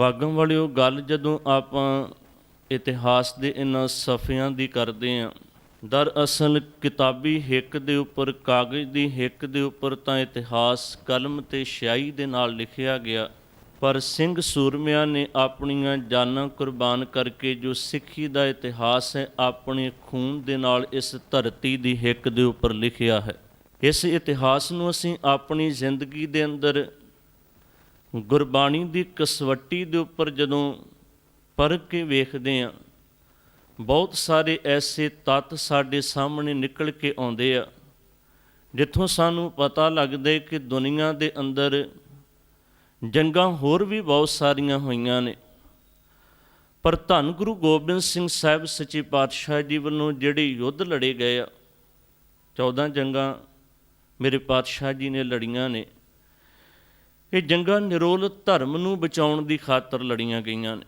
ਭਾਗਮ ਵਾਲਿਓ, ਗੱਲ ਜਦੋਂ ਆਪਾਂ ਇਤਿਹਾਸ ਦੇ ਇਹਨਾਂ ਸਫ਼ਿਆਂ ਦੀ ਕਰਦੇ ਆਂ, ਦਰਅਸਲ ਕਿਤਾਬੀ ਹਿੱਕ ਦੇ ਉੱਪਰ, ਕਾਗਜ਼ ਦੀ ਹਿੱਕ ਦੇ ਉੱਪਰ ਤਾਂ ਇਤਿਹਾਸ, ਕਲਮ ਤੇ ਸਿਆਹੀ ਦੇ ਨਾਲ ਲਿਖਿਆ ਗਿਆ। ਪਰ ਸਿੰਘ ਸੂਰਮਿਆਂ ਨੇ ਆਪਣੀਆਂ ਜਾਨਾਂ ਕੁਰਬਾਨ ਕਰਕੇ ਜੋ ਸਿੱਖੀ ਦਾ ਇਤਿਹਾਸ ਹੈ, ਆਪਣੇ ਖੂਨ ਦੇ ਨਾਲ ਇਸ ਧਰਤੀ ਦੀ ਹਿੱਕ ਦੇ ਉੱਪਰ ਲਿਖਿਆ ਹੈ। ਇਸ ਇਤਿਹਾਸ ਨੂੰ ਅਸੀਂ ਆਪਣੀ ਜ਼ਿੰਦਗੀ ਦੇ ਅੰਦਰ ਗੁਰਬਾਣੀ ਦੀ ਕਸਵੱਟੀ ਦੇ ਉੱਪਰ ਜਦੋਂ ਪਰਖ ਕੇ ਵੇਖਦੇ ਆ ਬਹੁਤ ਸਾਰੇ ਐਸੇ ਤੱਤ ਸਾਡੇ ਸਾਹਮਣੇ ਨਿਕਲ ਕੇ ਆਉਂਦੇ ਆ, ਜਿੱਥੋਂ ਸਾਨੂੰ ਪਤਾ ਲੱਗਦਾ ਕਿ ਦੁਨੀਆ ਦੇ ਅੰਦਰ ਜੰਗਾਂ ਹੋਰ ਵੀ ਬਹੁਤ ਸਾਰੀਆਂ ਹੋਈਆਂ ਨੇ। ਪਰ ਧੰਨ ਗੁਰੂ ਗੋਬਿੰਦ ਸਿੰਘ ਸਾਹਿਬ ਸੱਚੇ ਪਾਤਸ਼ਾਹ ਜੀ ਵੱਲੋਂ ਜਿਹੜੇ ਯੁੱਧ ਲੜੇ ਗਏ ਆ 14 ਜੰਗਾਂ ਮੇਰੇ ਪਾਤਸ਼ਾਹ ਜੀ ਨੇ ਲੜੀਆਂ ਨੇ। ਇਹ ਜੰਗਾਂ ਨਿਰੋਲ ਧਰਮ ਨੂੰ ਬਚਾਉਣ ਦੀ ਖਾਤਰ ਲੜੀਆਂ ਗਈਆਂ ਨੇ।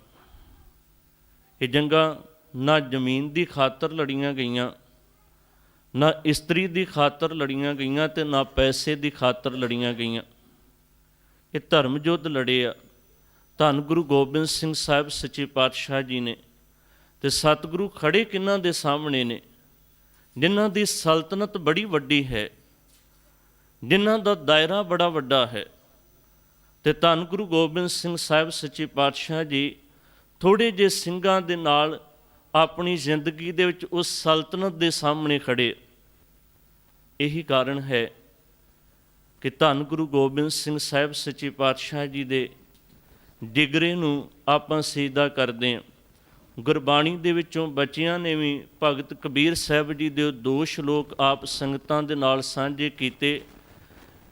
ਇਹ ਜੰਗਾਂ ਨਾ ਜ਼ਮੀਨ ਦੀ ਖਾਤਰ ਲੜੀਆਂ ਗਈਆਂ, ਨਾ ਇਸਤਰੀ ਦੀ ਖਾਤਰ ਲੜੀਆਂ ਗਈਆਂ ਤੇ ਨਾ ਪੈਸੇ ਦੀ ਖਾਤਰ ਲੜੀਆਂ ਗਈਆਂ। ਇਹ ਧਰਮ ਯੁੱਧ ਲੜੇ ਆ। ਧੰਨ ਗੁਰੂ ਗੋਬਿੰਦ ਸਿੰਘ ਸਾਹਿਬ ਸੱਚੇ ਪਾਤਸ਼ਾਹ ਜੀ ਨੇ ਤੇ ਸਤਿਗੁਰੂ ਖੜੇ ਕਿਨਾਂ ਦੇ ਸਾਹਮਣੇ ਨੇ, ਜਿਨ੍ਹਾਂ ਦੀ ਸਲਤਨਤ ਬੜੀ ਵੱਡੀ ਹੈ, ਜਿਨ੍ਹਾਂ ਦਾ ਦਾਇਰਾ ਬੜਾ ਵੱਡਾ ਹੈ। ਤੇ ਧੰਨ ਗੁਰੂ ਗੋਬਿੰਦ ਸਿੰਘ ਸਾਹਿਬ ਸੱਚੇ ਪਾਤਸ਼ਾਹ ਜੀ ਥੋੜੇ ਜਿਹੇ ਸਿੰਘਾਂ ਦੇ ਨਾਲ ਆਪਣੀ ਜ਼ਿੰਦਗੀ ਦੇ ਵਿੱਚ ਉਸ ਸਲਤਨਤ ਦੇ ਸਾਹਮਣੇ ਖੜੇ ਇਹੀ ਕਾਰਨ ਹੈ ਕਿ ਧੰਨ ਗੁਰੂ ਗੋਬਿੰਦ ਸਿੰਘ ਸਾਹਿਬ ਸੱਚੇ ਪਾਤਸ਼ਾਹ ਜੀ ਦੇ ਡਿਗਰੇ ਨੂੰ ਆਪਾਂ ਸਿੱਧਾ ਕਰਦੇ ਹਾਂ। ਗੁਰਬਾਣੀ ਦੇ ਵਿੱਚੋਂ ਬੱਚਿਆਂ ਨੇ ਵੀ ਭਗਤ ਕਬੀਰ ਸਾਹਿਬ ਜੀ ਦੇ ਦੋ ਸ਼ਲੋਕ ਆਪ ਸੰਗਤਾਂ ਦੇ ਨਾਲ ਸਾਂਝੇ ਕੀਤੇ।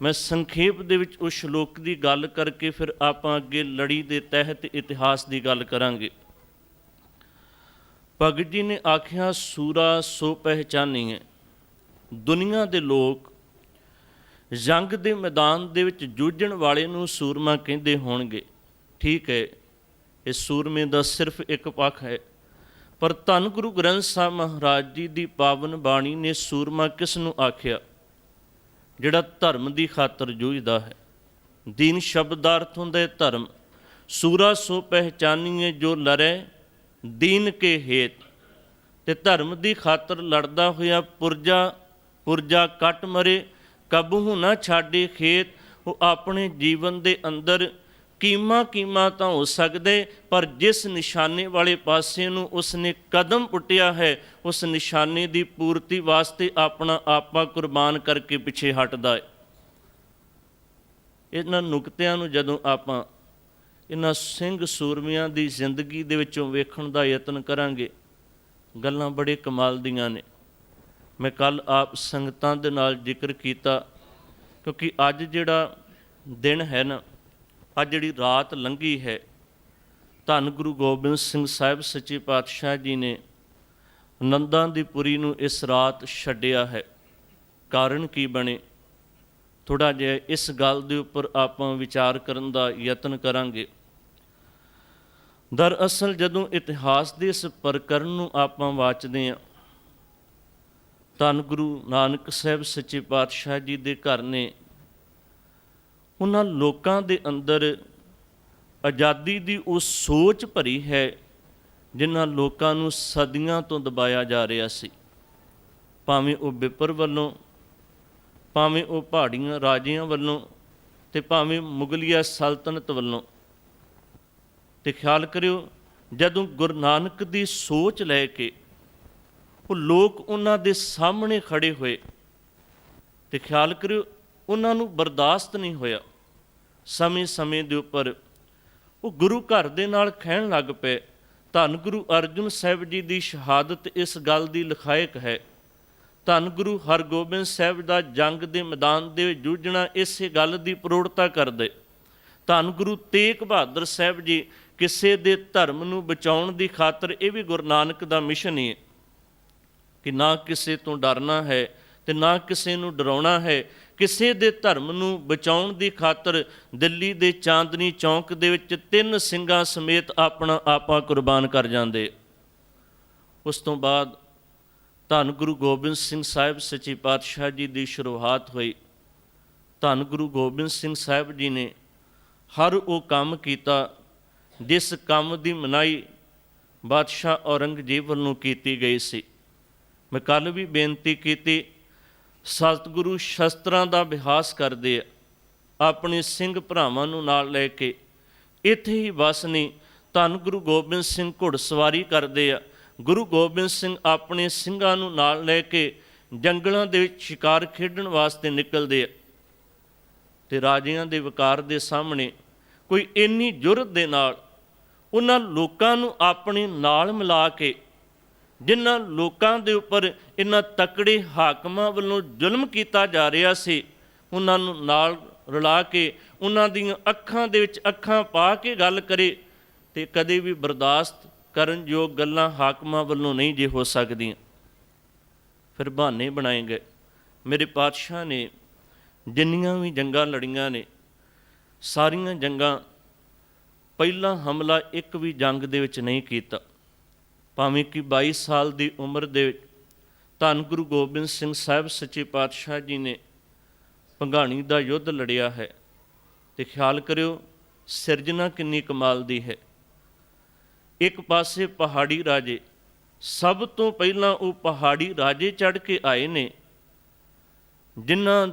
ਮੈਂ ਸੰਖੇਪ ਦੇ ਵਿੱਚ ਉਸ ਸ਼ਲੋਕ ਦੀ ਗੱਲ ਕਰਕੇ ਫਿਰ ਆਪਾਂ ਅੱਗੇ ਲੜੀ ਦੇ ਤਹਿਤ ਇਤਿਹਾਸ ਦੀ ਗੱਲ ਕਰਾਂਗੇ। ਭਗਤ ਜੀ ਨੇ ਆਖਿਆ, ਸੂਰਾ ਸੋ ਪਹਿਚਾਨੀ ਹੈ ਦੁਨੀਆ ਦੇ ਲੋਕ ਜੰਗ ਦੇ ਮੈਦਾਨ ਦੇ ਵਿੱਚ ਜੂਝਣ ਵਾਲੇ ਨੂੰ ਸੂਰਮਾ ਕਹਿੰਦੇ ਹੋਣਗੇ। ਠੀਕ ਹੈ ਇਹ ਸੂਰਮੇ ਦਾ ਸਿਰਫ ਇੱਕ ਪੱਖ ਹੈ। ਪਰ ਧੰਨ ਗੁਰੂ ਗ੍ਰੰਥ ਸਾਹਿਬ ਮਹਾਰਾਜ ਜੀ ਦੀ ਪਾਵਨ ਬਾਣੀ ਨੇ ਸੂਰਮਾ ਕਿਸ ਨੂੰ ਆਖਿਆ? ਜਿਹੜਾ ਧਰਮ ਦੀ ਖਾਤਰ ਜੂਝਦਾ ਹੈ। ਦੀਨ ਸ਼ਬਦ ਦਾ ਅਰਥ ਹੁੰਦਾ ਹੈ ਧਰਮ। ਸੂਰਾ ਸੋ ਪਹਿਚਾਨੀਏ ਜੋ ਲਰੇ, ਦੀਨ ਕੇ ਹੇਤ। ਤੇ ਧਰਮ ਦੀ ਖਾਤਰ ਲੜਦਾ ਹੋਇਆ ਪੁਰਜਾ ਪੁਰਜਾ ਕੱਟ ਮਰੇ। ਕਬੂ ਨਾ ਛਾੜੇ ਖੇਤ, ਉਹ ਆਪਣੇ ਜੀਵਨ ਦੇ ਅੰਦਰ ਕੀਮਾ ਕੀਮਾ ਤਾਂ ਹੋ ਸਕਦੇ, ਪਰ ਜਿਸ ਨਿਸ਼ਾਨੇ ਵਾਲੇ ਪਾਸੇ ਨੂੰ ਉਸਨੇ ਕਦਮ ਪੁੱਟਿਆ ਹੈ, ਉਸ ਨਿਸ਼ਾਨੇ ਦੀ ਪੂਰਤੀ ਵਾਸਤੇ ਆਪਣਾ ਆਪਾ ਕੁਰਬਾਨ ਕਰਕੇ ਪਿੱਛੇ ਹਟਦਾ ਹੈ। ਇਹਨਾਂ ਨੁਕਤਿਆਂ ਨੂੰ ਜਦੋਂ ਆਪਾਂ ਇਹਨਾਂ ਸਿੰਘ ਸੂਰਮਿਆਂ ਦੀ ਜ਼ਿੰਦਗੀ ਦੇ ਵਿੱਚੋਂ ਵੇਖਣ ਦਾ ਯਤਨ ਕਰਾਂਗੇ, ਗੱਲਾਂ ਬੜੇ ਕਮਾਲ ਦੀਆਂ ਨੇ। ਮੈਂ ਕੱਲ ਆਪ ਸੰਗਤਾਂ ਦੇ ਨਾਲ ਜ਼ਿਕਰ ਕੀਤਾ, ਕਿਉਂਕਿ ਅੱਜ ਜਿਹੜਾ ਦਿਨ ਹੈ ਨਾ ਅੱਜ ਜਿਹੜੀ ਰਾਤ ਲੰਘੀ ਹੈ, ਧੰਨ ਗੁਰੂ ਗੋਬਿੰਦ ਸਿੰਘ ਸਾਹਿਬ ਸੱਚੇ ਪਾਤਸ਼ਾਹ ਜੀ ਨੇ ਨੰਦਾਂ ਦੀ ਪੁਰੀ ਨੂੰ ਇਸ ਰਾਤ ਛੱਡਿਆ ਹੈ। ਕਾਰਨ ਕੀ ਬਣੇ? ਥੋੜਾ ਜਿਹਾ ਇਸ ਗੱਲ ਦੇ ਉੱਪਰ ਆਪਾਂ ਵਿਚਾਰ ਕਰਨ ਦਾ ਯਤਨ ਕਰਾਂਗੇ। ਦਰਅਸਲ ਜਦੋਂ ਇਤਿਹਾਸ ਦੇ ਇਸ ਪ੍ਰਕਰਨ ਨੂੰ ਆਪਾਂ ਵਾਚਦੇ ਹਾਂ, ਧੰਨ ਗੁਰੂ ਨਾਨਕ ਸਾਹਿਬ ਸੱਚੇ ਪਾਤਸ਼ਾਹ ਜੀ ਦੇ ਘਰ ਨੇ ਉਹਨਾਂ ਲੋਕਾਂ ਦੇ ਅੰਦਰ ਆਜ਼ਾਦੀ ਦੀ ਉਹ ਸੋਚ ਭਰੀ ਹੈ ਜਿਨ੍ਹਾਂ ਲੋਕਾਂ ਨੂੰ ਸਦੀਆਂ ਤੋਂ ਦਬਾਇਆ ਜਾ ਰਿਹਾ ਸੀ। ਭਾਵੇਂ ਉਹ ਬਿਪਰ ਵੱਲੋਂ, ਭਾਵੇਂ ਉਹ ਪਹਾੜੀਆਂ ਰਾਜਿਆਂ ਵੱਲੋਂ ਤੇ ਭਾਵੇਂ ਮੁਗਲਿਆ ਸਲਤਨਤ ਵੱਲੋਂ। ਤੇ ਖਿਆਲ ਕਰਿਓ, ਜਦੋਂ ਗੁਰੂ ਨਾਨਕ ਦੀ ਸੋਚ ਲੈ ਕੇ ਉਹ ਲੋਕ ਉਹਨਾਂ ਦੇ ਸਾਹਮਣੇ ਖੜੇ ਹੋਏ, ਤੇ ਖਿਆਲ ਕਰਿਓ, ਉਹਨਾਂ ਨੂੰ ਬਰਦਾਸ਼ਤ ਨਹੀਂ ਹੋਇਆ। ਸਮੇਂ-ਸਮੇਂ ਦੇ ਉੱਪਰ ਉਹ ਗੁਰੂ ਘਰ ਦੇ ਨਾਲ ਖਹਿਣ ਲੱਗ ਪਏ। ਧੰਨ ਗੁਰੂ ਅਰਜਨ ਸਾਹਿਬ ਜੀ ਦੀ ਸ਼ਹਾਦਤ ਇਸ ਗੱਲ ਦੀ ਲਿਖਾਇਕ ਹੈ। ਧੰਨ ਗੁਰੂ ਹਰਗੋਬਿੰਦ ਸਾਹਿਬ ਦਾ ਜੰਗ ਦੇ ਮੈਦਾਨ ਦੇ ਵਿੱਚ ਜੂਝਣਾ ਇਸੇ ਗੱਲ ਦੀ ਪ੍ਰੋੜਤਾ ਕਰਦੇ। ਧੰਨ ਗੁਰੂ ਤੇਗ ਬਹਾਦਰ ਸਾਹਿਬ ਜੀ ਕਿਸੇ ਦੇ ਧਰਮ ਨੂੰ ਬਚਾਉਣ ਦੀ ਖਾਤਰ ਇਹ ਵੀ ਗੁਰੂ ਨਾਨਕ ਦਾ ਮਿਸ਼ਨ ਹੀ ਹੈ ਕਿ ਨਾ ਕਿਸੇ ਤੋਂ ਡਰਨਾ ਹੈ ਤੇ ਨਾ ਕਿਸੇ ਨੂੰ ਡਰਾਉਣਾ ਹੈ। ਕਿਸੇ ਦੇ ਧਰਮ ਨੂੰ ਬਚਾਉਣ ਦੀ ਖਾਤਰ ਦਿੱਲੀ ਦੇ ਚਾਂਦਨੀ ਚੌਂਕ ਦੇ ਵਿੱਚ ਤਿੰਨ ਸਿੰਘਾਂ ਸਮੇਤ ਆਪਣਾ ਆਪਾ ਕੁਰਬਾਨ ਕਰ ਜਾਂਦੇ। ਉਸ ਤੋਂ ਬਾਅਦ ਧੰਨ ਗੁਰੂ ਗੋਬਿੰਦ ਸਿੰਘ ਸਾਹਿਬ ਸੱਚੇ ਪਾਤਸ਼ਾਹ ਜੀ ਦੀ ਸ਼ੁਰੂਆਤ ਹੋਈ। ਧੰਨ ਗੁਰੂ ਗੋਬਿੰਦ ਸਿੰਘ ਸਾਹਿਬ ਜੀ ਨੇ ਹਰ ਉਹ ਕੰਮ ਕੀਤਾ ਜਿਸ ਕੰਮ ਦੀ ਮਨਾਈ ਬਾਦਸ਼ਾਹ ਔਰੰਗਜ਼ੇਬ ਵੱਲੋਂ ਕੀਤੀ ਗਈ ਸੀ। ਮੈਂ ਕੱਲ ਵੀ ਬੇਨਤੀ ਕੀਤੀ ਸਤਿਗੁਰੂ ਸ਼ਸਤਰਾਂ ਦਾ ਅਭਿਆਸ ਕਰਦੇ ਆ, ਆਪਣੇ ਸਿੰਘ ਭਰਾਵਾਂ ਨੂੰ ਨਾਲ ਲੈ ਕੇ। ਇੱਥੇ ਹੀ ਬਸ ਨਹੀਂ ਧੰਨ ਗੁਰੂ ਗੋਬਿੰਦ ਸਿੰਘ ਘੁੜਸਵਾਰੀ ਕਰਦੇ ਆ। ਗੁਰੂ ਗੋਬਿੰਦ ਸਿੰਘ ਆਪਣੇ ਸਿੰਘਾਂ ਨੂੰ ਨਾਲ ਲੈ ਕੇ ਜੰਗਲਾਂ ਦੇ ਵਿੱਚ ਸ਼ਿਕਾਰ ਖੇਡਣ ਵਾਸਤੇ ਨਿਕਲਦੇ ਆ। ਤੇ ਰਾਜਿਆਂ ਦੇ ਵਿਕਾਰ ਦੇ ਸਾਹਮਣੇ ਕੋਈ ਇੰਨੀ ਜੁਰਤ ਦੇ ਨਾਲ, ਉਹਨਾਂ ਲੋਕਾਂ ਨੂੰ ਆਪਣੇ ਨਾਲ ਮਿਲਾ ਕੇ ਜਿਨ੍ਹਾਂ ਲੋਕਾਂ ਦੇ ਉੱਪਰ ਇਹਨਾਂ ਤਕੜੇ ਹਾਕਮਾਂ ਵੱਲੋਂ ਜ਼ੁਲਮ ਕੀਤਾ ਜਾ ਰਿਹਾ ਸੀ, ਉਹਨਾਂ ਨੂੰ ਨਾਲ ਰਲਾ ਕੇ ਉਹਨਾਂ ਦੀਆਂ ਅੱਖਾਂ ਦੇ ਵਿੱਚ ਅੱਖਾਂ ਪਾ ਕੇ ਗੱਲ ਕਰੇ ਤੇ ਕਦੇ ਵੀ ਬਰਦਾਸ਼ਤ ਕਰਨ ਯੋਗ ਗੱਲਾਂ ਹਾਕਮਾਂ ਵੱਲੋਂ ਨਹੀਂ ਜੇ ਹੋ ਸਕਦੀਆਂ। ਫਿਰ ਬਹਾਨੇ ਬਣਾਏ ਗਏ। ਮੇਰੇ ਪਾਤਸ਼ਾਹ ਨੇ ਜਿੰਨੀਆਂ ਵੀ ਜੰਗਾਂ ਲੜੀਆਂ ਨੇ, ਸਾਰੀਆਂ ਜੰਗਾਂ ਪਹਿਲਾ ਹਮਲਾ ਇੱਕ ਵੀ ਜੰਗ ਦੇ ਵਿੱਚ ਨਹੀਂ ਕੀਤਾ। ਭਾਵੇਂ ਕਿ 22 ਸਾਲ ਦੀ ਉਮਰ ਦੇ ਵਿੱਚ ਧੰਨ ਗੁਰੂ ਗੋਬਿੰਦ ਸਿੰਘ ਸਾਹਿਬ ਸੱਚੇ ਪਾਤਸ਼ਾਹ ਜੀ ਨੇ ਪੰਘਾਣੀ ਦਾ ਯੁੱਧ ਲੜਿਆ ਹੈ ਤੇ ਖਿਆਲ ਕਰਿਓ, ਸਿਰਜਣਾ ਕਿੰਨੀ ਕਮਾਲ ਦੀ ਹੈ। ਇੱਕ ਪਾਸੇ ਪਹਾੜੀ ਰਾਜੇ, ਸਭ ਤੋਂ ਪਹਿਲਾਂ ਉਹ ਪਹਾੜੀ ਰਾਜੇ ਚੜ ਕੇ ਆਏ ਨੇ, ਜਿਨ੍ਹਾਂ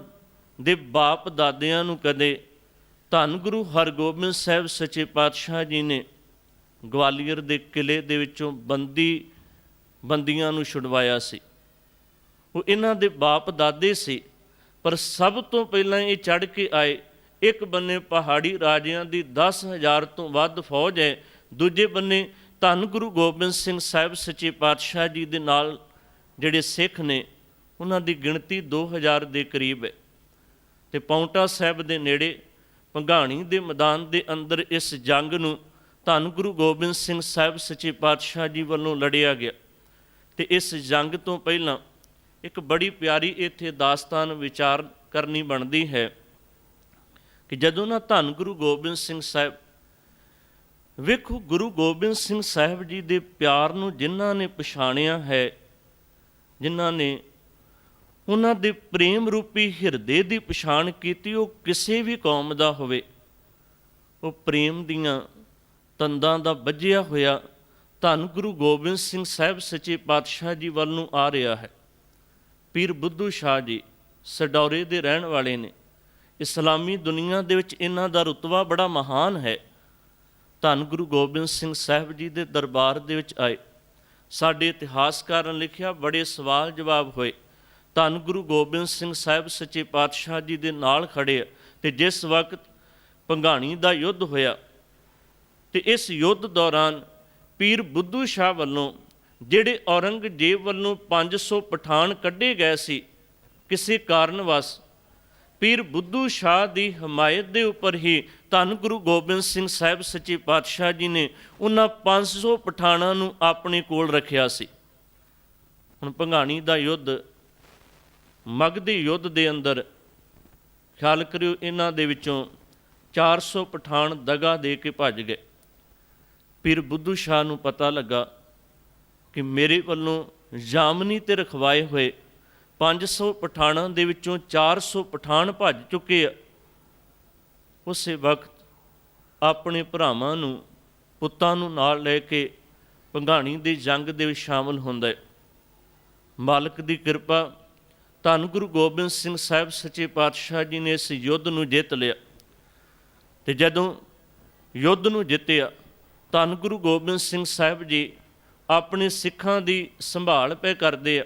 ਦੇ ਬਾਪ ਦਾਦਿਆਂ ਨੂੰ ਕਦੇ ਧੰਨ ਗੁਰੂ ਹਰਗੋਬਿੰਦ ਸਾਹਿਬ ਸੱਚੇ ਪਾਤਸ਼ਾਹ ਜੀ ਨੇ ਗਵਾਲੀਅਰ ਦੇ ਕਿਲੇ ਦੇ ਵਿੱਚੋਂ ਬੰਦੀ, ਬੰਦੀਆਂ ਨੂੰ ਛੁਡਵਾਇਆ ਸੀ। ਉਹ ਇਹਨਾਂ ਦੇ ਬਾਪ ਦਾਦੇ ਸੀ, ਪਰ ਸਭ ਤੋਂ ਪਹਿਲਾਂ ਇਹ ਚੜ ਕੇ ਆਏ। ਇੱਕ ਬੰਨੇ ਪਹਾੜੀ ਰਾਜਿਆਂ ਦੀ 10000 ਤੋਂ ਵੱਧ ਫੌਜ ਹੈ, ਦੂਜੇ ਬੰਨੇ ਧੰਨ ਗੁਰੂ ਗੋਬਿੰਦ ਸਿੰਘ ਸਾਹਿਬ ਸੱਚੇ ਪਾਤਸ਼ਾਹ ਜੀ ਦੇ ਨਾਲ ਜਿਹੜੇ ਸਿੱਖ ਨੇ, ਉਹਨਾਂ ਦੀ ਗਿਣਤੀ 2000 ਦੇ ਕਰੀਬ ਹੈ। ਤੇ ਪੌਂਟਾ ਸਾਹਿਬ ਦੇ ਨੇੜੇ, ਭੰਗਾਣੀ ਦੇ ਮੈਦਾਨ ਦੇ ਅੰਦਰ ਇਸ ਜੰਗ ਨੂੰ ਧੰਨ ਗੁਰੂ ਗੋਬਿੰਦ ਸਿੰਘ ਸਾਹਿਬ ਸੱਚੇ ਪਾਤਸ਼ਾਹ ਜੀ ਵੱਲੋਂ ਲੜਿਆ ਗਿਆ ਤੇ ਇਸ ਜੰਗ ਤੋਂ ਪਹਿਲਾਂ ਇੱਕ ਬੜੀ ਪਿਆਰੀ ਇੱਥੇ ਦਾਸਤਾਨ ਵਿਚਾਰ ਕਰਨੀ ਬਣਦੀ ਹੈ ਕਿ ਜਦੋਂ ਨਾ ਧੰਨ ਗੁਰੂ ਗੋਬਿੰਦ ਸਿੰਘ ਸਾਹਿਬ, ਵੇਖੋ ਗੁਰੂ ਗੋਬਿੰਦ ਸਿੰਘ ਸਾਹਿਬ ਜੀ ਦੇ ਪਿਆਰ ਨੂੰ ਜਿਨ੍ਹਾਂ ਨੇ ਪਛਾਣਿਆ ਹੈ, ਜਿਨ੍ਹਾਂ ਨੇ ਉਹਨਾਂ ਦੇ ਪ੍ਰੇਮ ਰੂਪੀ ਹਿਰਦੇ ਦੀ ਪਛਾਣ ਕੀਤੀ, ਉਹ ਕਿਸੇ ਵੀ ਕੌਮ ਦਾ ਹੋਵੇ, ਉਹ ਪ੍ਰੇਮ ਦੀਆਂ ਤੰਦਾਂ ਦਾ ਵੱਜਿਆ ਹੋਇਆ ਧੰਨ ਗੁਰੂ ਗੋਬਿੰਦ ਸਿੰਘ ਸਾਹਿਬ ਸੱਚੇ ਪਾਤਸ਼ਾਹ ਜੀ ਵੱਲ ਨੂੰ ਆ ਰਿਹਾ ਹੈ। ਪੀਰ ਬੁੱਧੂ ਸ਼ਾਹ ਜੀ ਸਡੌਰੇ ਦੇ ਰਹਿਣ ਵਾਲੇ ਨੇ। ਇਸਲਾਮੀ ਦੁਨੀਆ ਦੇ ਵਿੱਚ ਇਹਨਾਂ ਦਾ ਰੁਤਬਾ ਬੜਾ ਮਹਾਨ ਹੈ। ਧੰਨ ਗੁਰੂ ਗੋਬਿੰਦ ਸਿੰਘ ਸਾਹਿਬ ਜੀ ਦੇ ਦਰਬਾਰ ਦੇ ਵਿੱਚ ਆਏ। ਸਾਡੇ ਇਤਿਹਾਸਕਾਰਾਂ ਲਿਖਿਆ ਬੜੇ ਸਵਾਲ ਜਵਾਬ ਹੋਏ। ਧੰਨ ਗੁਰੂ ਗੋਬਿੰਦ ਸਿੰਘ ਸਾਹਿਬ ਸੱਚੇ ਪਾਤਸ਼ਾਹ ਜੀ ਦੇ ਨਾਲ ਖੜੇ ਆ ਤੇ ਜਿਸ ਵਕਤ ਭੰਗਾਣੀ ਦਾ ਯੁੱਧ ਹੋਇਆ ਤੇ ਇਸ ਯੁੱਧ ਦੌਰਾਨ ਪੀਰ ਬੁੱਧੂ ਸ਼ਾਹ ਵੱਲੋਂ ਜਿਹੜੇ ਔਰੰਗਜ਼ੇਬ ਵੱਲੋਂ 500 ਪਠਾਨ ਕੱਢੇ ਗਏ ਸੀ, ਕਿਸੇ ਕਾਰਨ ਵਸ ਪੀਰ ਬੁੱਧੂ ਸ਼ਾਹ ਦੀ ਹਮਾਇਤ ਦੇ ਉੱਪਰ ਹੀ ਧੰਨ ਗੁਰੂ ਗੋਬਿੰਦ ਸਿੰਘ ਸਾਹਿਬ ਸੱਚੇ ਪਾਤਸ਼ਾਹ ਜੀ ਨੇ ਉਹਨਾਂ 500 ਪਠਾਨਾਂ ਨੂੰ ਆਪਣੇ ਕੋਲ ਰੱਖਿਆ ਸੀ। ਹੁਣ ਭੰਗਾਣੀ ਦਾ ਯੁੱਧ ਮਗਧੀ ਯੁੱਧ ਦੇ ਅੰਦਰ ਖਿਆਲ ਕਰਿਓ, ਇਹਨਾਂ ਦੇ ਵਿੱਚੋਂ 400 ਪਠਾਨ ਦਗਾ ਦੇ ਕੇ ਭੱਜ ਗਏ। ਪੀਰ ਬੁੱਧੂ ਸ਼ਾਹ ਨੂੰ ਪਤਾ ਲੱਗਾ ਕਿ ਮੇਰੇ ਵੱਲੋਂ ਜਾਮਨੀ ਤੇ ਰਖਵਾਏ ਹੋਏ 500 ਪਠਾਣਾਂ ਦੇ ਵਿੱਚੋਂ 400 ਪਠਾਨ ਭੱਜ ਚੁੱਕੇ ਆ। ਉਸੇ ਵਕਤ ਆਪਣੇ ਭਰਾਵਾਂ ਨੂੰ, ਪੁੱਤਾਂ ਨੂੰ ਨਾਲ ਲੈ ਕੇ ਪੰਘਾਣੀ ਦੀ ਜੰਗ ਦੇ ਵਿੱਚ ਸ਼ਾਮਲ ਹੁੰਦਾ ਹੈ। ਮਾਲਕ ਦੀ ਕਿਰਪਾ ਧੰਨ ਗੁਰੂ ਗੋਬਿੰਦ ਸਿੰਘ ਸਾਹਿਬ ਸੱਚੇ ਪਾਤਸ਼ਾਹ ਜੀ ਨੇ ਇਸ ਯੁੱਧ ਨੂੰ ਜਿੱਤ ਲਿਆ ਤੇ ਜਦੋਂ ਯੁੱਧ ਨੂੰ ਜਿੱਤਿਆ ਧੰਨ ਗੁਰੂ ਗੋਬਿੰਦ ਸਿੰਘ ਸਾਹਿਬ ਜੀ ਆਪਣੇ ਸਿੱਖਾਂ ਦੀ ਸੰਭਾਲ ਪੈ ਕਰਦੇ ਆ।